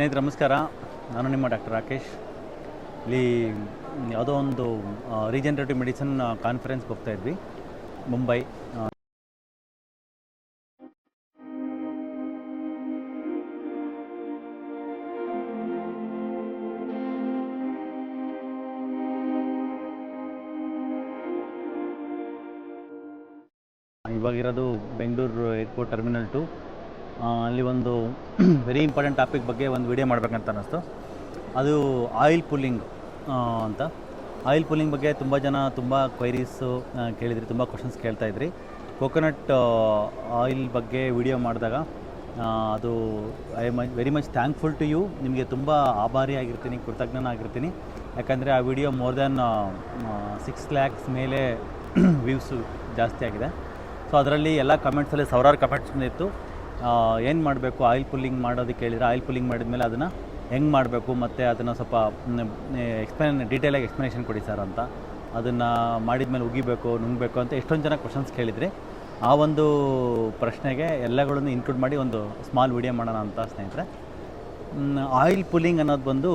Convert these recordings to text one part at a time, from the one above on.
ಸ್ನೇಹಿತರೆ, ನಮಸ್ಕಾರ. ನಾನು ನಿಮ್ಮ ಡಾಕ್ಟರ್ ರಾಕೇಶ್. ಇಲ್ಲಿ ಯಾವುದೋ ಒಂದು ರೀಜನರೇಟಿವ್ ಮೆಡಿಸಿನ್ ಕಾನ್ಫರೆನ್ಸ್ಗೆ ಹೋಗ್ತಾ ಇದ್ವಿ, ಮುಂಬೈ. ಇವಾಗಿರೋದು ಬೆಂಗಳೂರು ಏರ್ಪೋರ್ಟ್ ಟರ್ಮಿನಲ್ ಟು ಅಲ್ಲಿ ಒಂದು ವೆರಿ ಇಂಪಾರ್ಟೆಂಟ್ ಟಾಪಿಕ್ ಬಗ್ಗೆ ಒಂದು ವಿಡಿಯೋ ಮಾಡಬೇಕಂತ ಅನ್ನಿಸ್ತು. ಅದು ಆಯಿಲ್ ಪುಲ್ಲಿಂಗ್ ಅಂತ. ಆಯಿಲ್ ಪುಲ್ಲಿಂಗ್ ಬಗ್ಗೆ ತುಂಬ ಜನ ತುಂಬ ಕ್ವೈರೀಸು ಕೇಳಿದ್ರಿ, ತುಂಬ ಕ್ವಶನ್ಸ್ ಕೇಳ್ತಾಯಿದ್ರಿ ಕೋಕೋನಟ್ ಆಯಿಲ್ ಬಗ್ಗೆ ವಿಡಿಯೋ ಮಾಡಿದಾಗ ಅದು I much very much thankful to you ನಿಮಗೆ ತುಂಬ ಕೃತಜ್ಞನ ಆಗಿರ್ತೀನಿ. ಯಾಕಂದರೆ ಆ video more than six lakhs ಮೇಲೆ ವ್ಯೂಸು ಜಾಸ್ತಿ ಆಗಿದೆ. ಸೊ ಅದರಲ್ಲಿ ಎಲ್ಲ ಕಮೆಂಟ್ಸಲ್ಲಿ ಸಾವಿರಾರು ಕಮೆಂಟ್ಸ್ ಇತ್ತು ಏನು ಮಾಡಬೇಕು? ಆಯಿಲ್ ಪುಲ್ಲಿಂಗ್ ಮಾಡೋದಕ್ಕೆ ಹೇಳಿದರೆ ಆಯಿಲ್ ಪುಲ್ಲಿಂಗ್ ಮಾಡಿದ್ಮೇಲೆ ಅದನ್ನು ಹೆಂಗೆ ಮಾಡಬೇಕು? ಮತ್ತು ಅದನ್ನು ಸ್ವಲ್ಪ ಎಕ್ಸ್ಪ್ಲೇನ್ ಡೀಟೇಲಾಗಿ ಎಕ್ಸ್ಪ್ಲನೇಷನ್ ಕೊಡಿ ಸರ್ ಅಂತ. ಅದನ್ನು ಮಾಡಿದ್ಮೇಲೆ ಉಗಿಬೇಕು, ನುಂಗಬೇಕು ಅಂತ ಎಷ್ಟೊಂದು ಜನ ಕ್ವಶನ್ಸ್ ಕೇಳಿದರೆ ಆ ಒಂದು ಪ್ರಶ್ನೆಗೆ ಎಲ್ಲಗಳನ್ನು ಇನ್ಕ್ಲೂಡ್ ಮಾಡಿ ಒಂದು ಸ್ಮಾಲ್ ವಿಡಿಯೋ ಮಾಡೋಣ ಅಂತ ಸ್ನೇಹಿತರೆ. ಆಯಿಲ್ ಪುಲ್ಲಿಂಗ್ ಅನ್ನೋದು ಬಂದು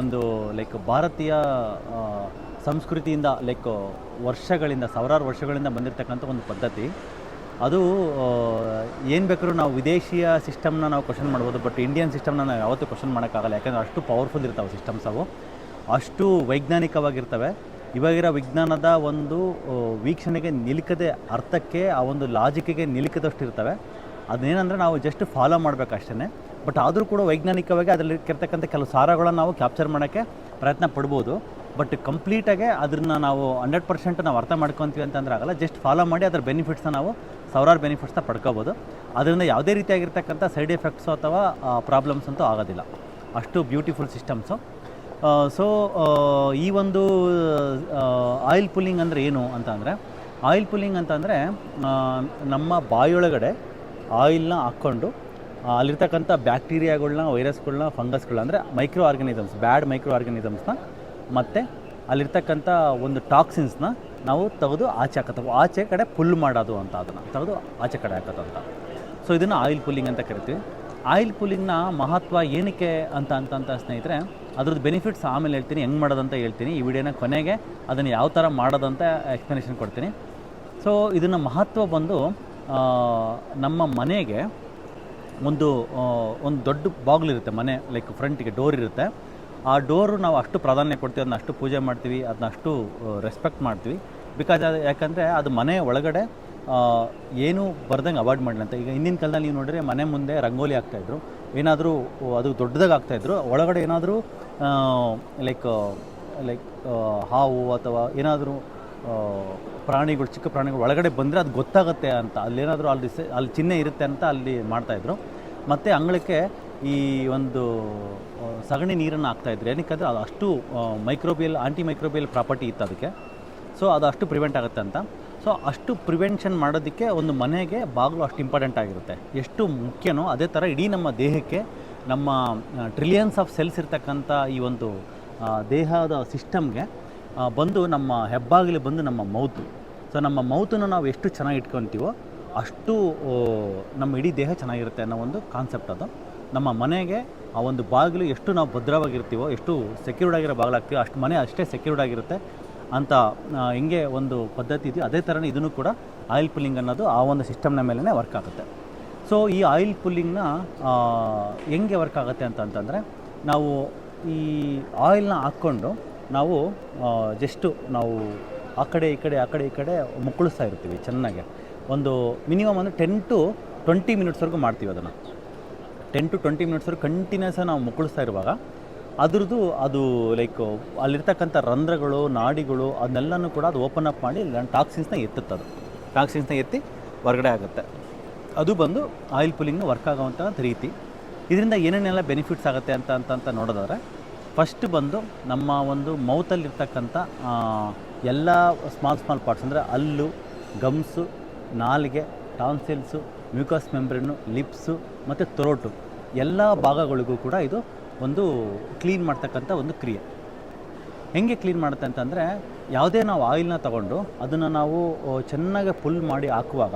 ಒಂದು ಲೈಕ್ ಭಾರತೀಯ ಸಂಸ್ಕೃತಿಯಿಂದ ಲೈಕ್ ವರ್ಷಗಳಿಂದ, ಸಾವಿರಾರು ವರ್ಷಗಳಿಂದ ಬಂದಿರತಕ್ಕಂಥ ಒಂದು ಪದ್ಧತಿ. ಅದು ಏನು ಬೇಕಾದ್ರೂ ನಾವು ವಿದೇಶಿಯ ಸಿಸ್ಟಮ್ನ ನಾವು ಕ್ವಶನ್ ಮಾಡ್ಬೋದು, ಬಟ್ ಇಂಡಿಯನ್ ಸಿಸ್ಟಮ್ನ ನಾವು ಯಾವತ್ತೂ ಕ್ವಶನ್ ಮಾಡೋಕ್ಕಾಗಲ್ಲ. ಯಾಕಂದರೆ ಅಷ್ಟು ಪವರ್ಫುಲ್ ಇರ್ತಾವೆ ಸಿಸ್ಟಮ್ಸ್ ಅವು. ಅಷ್ಟು ವೈಜ್ಞಾನಿಕವಾಗಿರ್ತವೆ. ಇವಾಗಿರೋ ವಿಜ್ಞಾನದ ಒಂದು ವೀಕ್ಷಣೆಗೆ ನಿಲುಕದೆ ಅರ್ಥಕ್ಕೆ, ಆ ಒಂದು ಲಾಜಿಕ್ಗೆ ನಿಲುಕದಷ್ಟು ಇರ್ತವೆ. ಅದೇನಂದರೆ ನಾವು ಜಸ್ಟ್ ಫಾಲೋ ಮಾಡಬೇಕಷ್ಟೇ ಬಟ್ ಆದರೂ ಕೂಡ ವೈಜ್ಞಾನಿಕವಾಗಿ ಅದರಲ್ಲಿ ಇರ್ತಕ್ಕಂಥ ಕೆಲವು ಸಾರಗಳನ್ನು ನಾವು ಕ್ಯಾಪ್ಚರ್ ಮಾಡೋಕ್ಕೆ ಪ್ರಯತ್ನ ಪಡ್ಬೋದು. ಬಟ್ ಕಂಪ್ಲೀಟಾಗಿ ಅದನ್ನು ನಾವು ಹಂಡ್ರೆಡ್ ಪರ್ಸೆಂಟ್ ನಾವು ಅರ್ಥ ಮಾಡ್ಕೊತೀವಿ ಅಂತಂದ್ರೆ ಆಗಲ್ಲ. ಜಸ್ಟ್ ಫಾಲೋ ಮಾಡಿ ಅದರ ಬೆನಿಫಿಟ್ಸನ್ನ ನಾವು ಸಾವಿರಾರು ಬೆನಿಫಿಟ್ಸ್ನ ಪಡ್ಕೋಬೋದು. ಅದರಿಂದ ಯಾವುದೇ ರೀತಿಯಾಗಿರ್ತಕ್ಕಂಥ ಸೈಡ್ ಎಫೆಕ್ಟ್ಸು ಅಥವಾ ಪ್ರಾಬ್ಲಮ್ಸ್ ಅಂತೂ ಆಗೋದಿಲ್ಲ. ಅಷ್ಟು ಬ್ಯೂಟಿಫುಲ್ ಸಿಸ್ಟಮ್ಸು ಸೊ ಈ ಒಂದು ಆಯಿಲ್ ಪುಲ್ಲಿಂಗ್ ಅಂದರೆ ಏನು ಅಂತ ಅಂದರೆ ಆಯಿಲ್ ಪುಲ್ಲಿಂಗ್ ಅಂತಂದರೆ ನಮ್ಮ ಬಾಯೊಳಗಡೆ ಆಯಿಲ್ನ ಹಾಕ್ಕೊಂಡು ಅಲ್ಲಿರ್ತಕ್ಕಂಥ ಬ್ಯಾಕ್ಟೀರಿಯಾಗಳನ್ನ ವೈರಸ್ಗಳನ್ನ ಫಂಗಸ್ಗಳನ್ನ ಅಂದರೆ ಮೈಕ್ರೋ ಆರ್ಗನಿಸಮ್ಸ್ ಬ್ಯಾಡ್ ಮೈಕ್ರೋ ಆರ್ಗನಿಸಮ್ಸ್ನ ಮತ್ತು ಅಲ್ಲಿರ್ತಕ್ಕಂಥ ಒಂದು ಟಾಕ್ಸಿನ್ಸ್ನ ನಾವು ತೆಗೆದು ಆಚೆ ಹಾಕೋದು ಆಚೆ ಕಡೆ ಪುಲ್ ಮಾಡೋದು ಅಂತ ಅದನ್ನು. ತೆಗೆದು ಆಚೆ ಕಡೆ ಹಾಕೋದಂತ ಸೊ ಇದನ್ನು ಆಯಿಲ್ ಪುಲ್ಲಿಂಗ್ ಅಂತ ಕರಿತೀವಿ. ಆಯಿಲ್ ಪುಲ್ಲಿಂಗ್ನ ಮಹತ್ವ ಏನಕ್ಕೆ ಅಂತ ಅಂತ ಅಂತ ಸ್ನೇಹಿತರೆ, ಅದ್ರದ್ದು ಬೆನಿಫಿಟ್ಸ್ ಆಮೇಲೆ ಹೇಳ್ತೀನಿ. ಹೆಂಗೆ ಮಾಡೋದಂತ ಹೇಳ್ತೀನಿ. ಈ ವಿಡಿಯೋನ ಕೊನೆಗೆ ಅದನ್ನು ಯಾವ ಥರ ಮಾಡೋದಂತ ಎಕ್ಸ್ಪ್ಲನೇಷನ್ ಕೊಡ್ತೀನಿ. ಸೊ ಇದನ್ನು ಮಹತ್ವ ಬಂದು ನಮ್ಮ ಮನೆಗೆ ಒಂದು ಒಂದು ದೊಡ್ಡ ಬಾಗಿಲಿರುತ್ತೆ ಮನೆ ಲೈಕ್ ಫ್ರಂಟಿಗೆ ಡೋರ್ ಇರುತ್ತೆ. ಆ ಡೋರು ನಾವು ಅಷ್ಟು ಪ್ರಾಧಾನ್ಯ ಕೊಡ್ತೀವಿ, ಅದನ್ನ ಅಷ್ಟು ಪೂಜೆ ಮಾಡ್ತೀವಿ, ಅದನ್ನ ಅಷ್ಟು ರೆಸ್ಪೆಕ್ಟ್ ಮಾಡ್ತೀವಿ. ಬಿಕಾಸ್ ಅದು ಯಾಕಂದರೆ ಅದು ಮನೆ ಒಳಗಡೆ ಏನು ಬರ್ದಂಗೆ ಅವಾಯ್ಡ್ ಮಾಡಲಿ ಅಂತ. ಈಗ ಹಿಂದಿನ ಕಾಲದಲ್ಲಿ ನೀವು ನೋಡಿದ್ರೆ ಮನೆ ಮುಂದೆ ರಂಗೋಲಿ ಆಗ್ತಾಯಿದ್ರು ಏನಾದರೂ ಅದು ದೊಡ್ಡದಾಗಿ ಆಗ್ತಾಯಿದ್ರು ಒಳಗಡೆ ಏನಾದರೂ ಲೈಕ್ ಲೈಕ್ ಹಾವು ಅಥವಾ ಏನಾದರೂ ಪ್ರಾಣಿಗಳು, ಚಿಕ್ಕ ಪ್ರಾಣಿಗಳು ಒಳಗಡೆ ಬಂದರೆ ಅದು ಗೊತ್ತಾಗುತ್ತೆ ಅಂತ. ಅಲ್ಲೇನಾದರೂ ಅಲ್ಲಿ ಅಲ್ಲಿ ಚಿಹ್ನೆ ಇರುತ್ತೆ ಅಂತ ಅಲ್ಲಿ ಮಾಡ್ತಾಯಿದ್ರು ಮತ್ತು ಅಂಗಳಕ್ಕೆ ಈ ಒಂದು ಸಗಣಿ ನೀರನ್ನು ಹಾಕ್ತಾಯಿದ್ರು ಏನಕ್ಕಂದರೆ ಅದು ಅಷ್ಟು ಮೈಕ್ರೋಬಿಯಲ್ ಆಂಟಿ ಮೈಕ್ರೋಬಿಯಲ್ ಪ್ರಾಪರ್ಟಿ ಇತ್ತು ಅದಕ್ಕೆ. ಸೊ ಅದು ಅಷ್ಟು ಪ್ರಿವೆಂಟ್ ಆಗುತ್ತೆ ಅಂತ. ಸೊ ಅಷ್ಟು ಪ್ರಿವೆನ್ಷನ್ ಮಾಡೋದಕ್ಕೆ ಒಂದು ಮನೆಗೆ ಬಾಗಿಲು ಅಷ್ಟು ಇಂಪಾರ್ಟೆಂಟ್ ಆಗಿರುತ್ತೆ. ಎಷ್ಟು ಮುಖ್ಯನೋ ಅದೇ ಥರ ಇಡೀ ನಮ್ಮ ದೇಹಕ್ಕೆ, ನಮ್ಮ ಟ್ರಿಲಿಯನ್ಸ್ ಆಫ್ ಸೆಲ್ಸ್ ಇರ್ತಕ್ಕಂಥ ಈ ಒಂದು ದೇಹದ ಸಿಸ್ಟಮ್ಗೆ ಬಂದು ನಮ್ಮ ಹೆಬ್ಬಾಗಿಲು ಬಂದು ನಮ್ಮ ಮೌತು. ಸೊ ನಮ್ಮ ಮೌತನ್ನು ನಾವು ಎಷ್ಟು ಚೆನ್ನಾಗಿ ಇಟ್ಕೊತೀವೋ ಅಷ್ಟು ನಮ್ಮ ಇಡೀ ದೇಹ ಚೆನ್ನಾಗಿರುತ್ತೆ ಅನ್ನೋ ಒಂದು ಕಾನ್ಸೆಪ್ಟ್ ಅದು. ನಮ್ಮ ಮನೆಗೆ ಆ ಒಂದು ಬಾಗಿಲು ಎಷ್ಟು ನಾವು ಭದ್ರವಾಗಿರ್ತೀವೋ, ಎಷ್ಟು ಸೆಕ್ಯೂರ್ಡ್ ಆಗಿರೋ ಬಾಗಿಲಾಗ್ತೀವೋ ಅಷ್ಟು ಮನೆ ಅಷ್ಟೇ ಸೆಕ್ಯೂರ್ಡ್ ಆಗಿರುತ್ತೆ ಅಂತ ಹೆಂಗೆ ಒಂದು ಪದ್ಧತಿ ಇದೆಯೋ ಅದೇ ಥರನೇ ಇದನ್ನು ಕೂಡ ಆಯಿಲ್ ಪುಲ್ಲಿಂಗ್ ಅನ್ನೋದು ಆ ಒಂದು ಸಿಸ್ಟಮ್ನ ಮೇಲೇ ವರ್ಕ್ ಆಗುತ್ತೆ. ಸೊ ಈ ಆಯಿಲ್ ಪುಲ್ಲಿಂಗ್ನ ಹೆಂಗೆ ವರ್ಕ್ ಆಗುತ್ತೆ ಅಂತ ಅಂತಂದರೆ, ನಾವು ಈ ಆಯಿಲ್ನ ಹಾಕ್ಕೊಂಡು ನಾವು ಜಸ್ಟು ನಾವು ಆ ಕಡೆ ಈ ಕಡೆ ಆ ಕಡೆ ಈ ಕಡೆ ಮುಕ್ಕಳಿಸ್ತಾ ಇರ್ತೀವಿ ಚೆನ್ನಾಗೆ. ಒಂದು ಮಿನಿಮಮ್ ಅಂದರೆ ಟೆನ್ ಟು ಟ್ವೆಂಟಿ ಮಿನಿಟ್ಸ್ವರೆಗೂ ಮಾಡ್ತೀವಿ ಅದನ್ನು. ಟೆನ್ ಟು ಟ್ವೆಂಟಿ ಮಿನಿಟ್ಸ್ವರೆಗೂ ಕಂಟಿನ್ಯೂಸ್ ನಾವು ಮುಕ್ಕಳಿಸ್ತಾ ಇರುವಾಗ, ಅದ್ರದ್ದು ಅದು ಲೈಕ್ ಅಲ್ಲಿರ್ತಕ್ಕಂಥ ರಂಧ್ರಗಳು, ನಾಡಿಗಳು ಅದನ್ನೆಲ್ಲನೂ ಕೂಡ ಅದು ಓಪನ್ ಅಪ್ ಮಾಡಿ ಟಾಕ್ಸಿನ್ಸ್ನ ಎತ್ತುತ್ತೆ ಅದು. ಟಾಕ್ಸಿನ್ಸ್ನ ಎತ್ತಿ ಹೊರಗಡೆ ಆಗುತ್ತೆ. ಅದು ಬಂದು ಆಯಿಲ್ ಪುಲ್ಲಿಂಗ್ ವರ್ಕ್ ಆಗೋವಂಥ ರೀತಿ. ಇದರಿಂದ ಏನೇನೆಲ್ಲ ಬೆನಿಫಿಟ್ಸ್ ಆಗುತ್ತೆ ಅಂತ ಅಂತ ನೋಡೋದಾದ್ರೆ ಫಸ್ಟ್ ಬಂದು ನಮ್ಮ ಒಂದು ಮೌತಲ್ಲಿರ್ತಕ್ಕಂಥ ಎಲ್ಲ ಸ್ಮಾಲ್ ಸ್ಮಾಲ್ ಪಾರ್ಟ್ಸ್ ಅಂದರೆ ಹಲ್ಲು ಗಮ್ಸು ನಾಲಿಗೆ, ಟಾನ್ಸಿಲ್ಸು ಮ್ಯೂಕಸ್ ಮೆಂಬ್ರೇನು ಲಿಪ್ಸು ಮತ್ತು ಥ್ರೋಟು ಎಲ್ಲ ಭಾಗಗಳಿಗೂ ಕೂಡ ಇದು ಒಂದು ಕ್ಲೀನ್ ಮಾಡ್ತಕ್ಕಂಥ ಒಂದು ಕ್ರಿಯೆ. ಹೆಂಗೆ ಕ್ಲೀನ್ ಮಾಡುತ್ತೆ ಅಂತಂದರೆ ಯಾವುದೇ ನಾವು ಆಯಿಲ್ನ ತಗೊಂಡು ಅದನ್ನು ನಾವು ಚೆನ್ನಾಗಿ ಫುಲ್ ಮಾಡಿ ಹಾಕುವಾಗ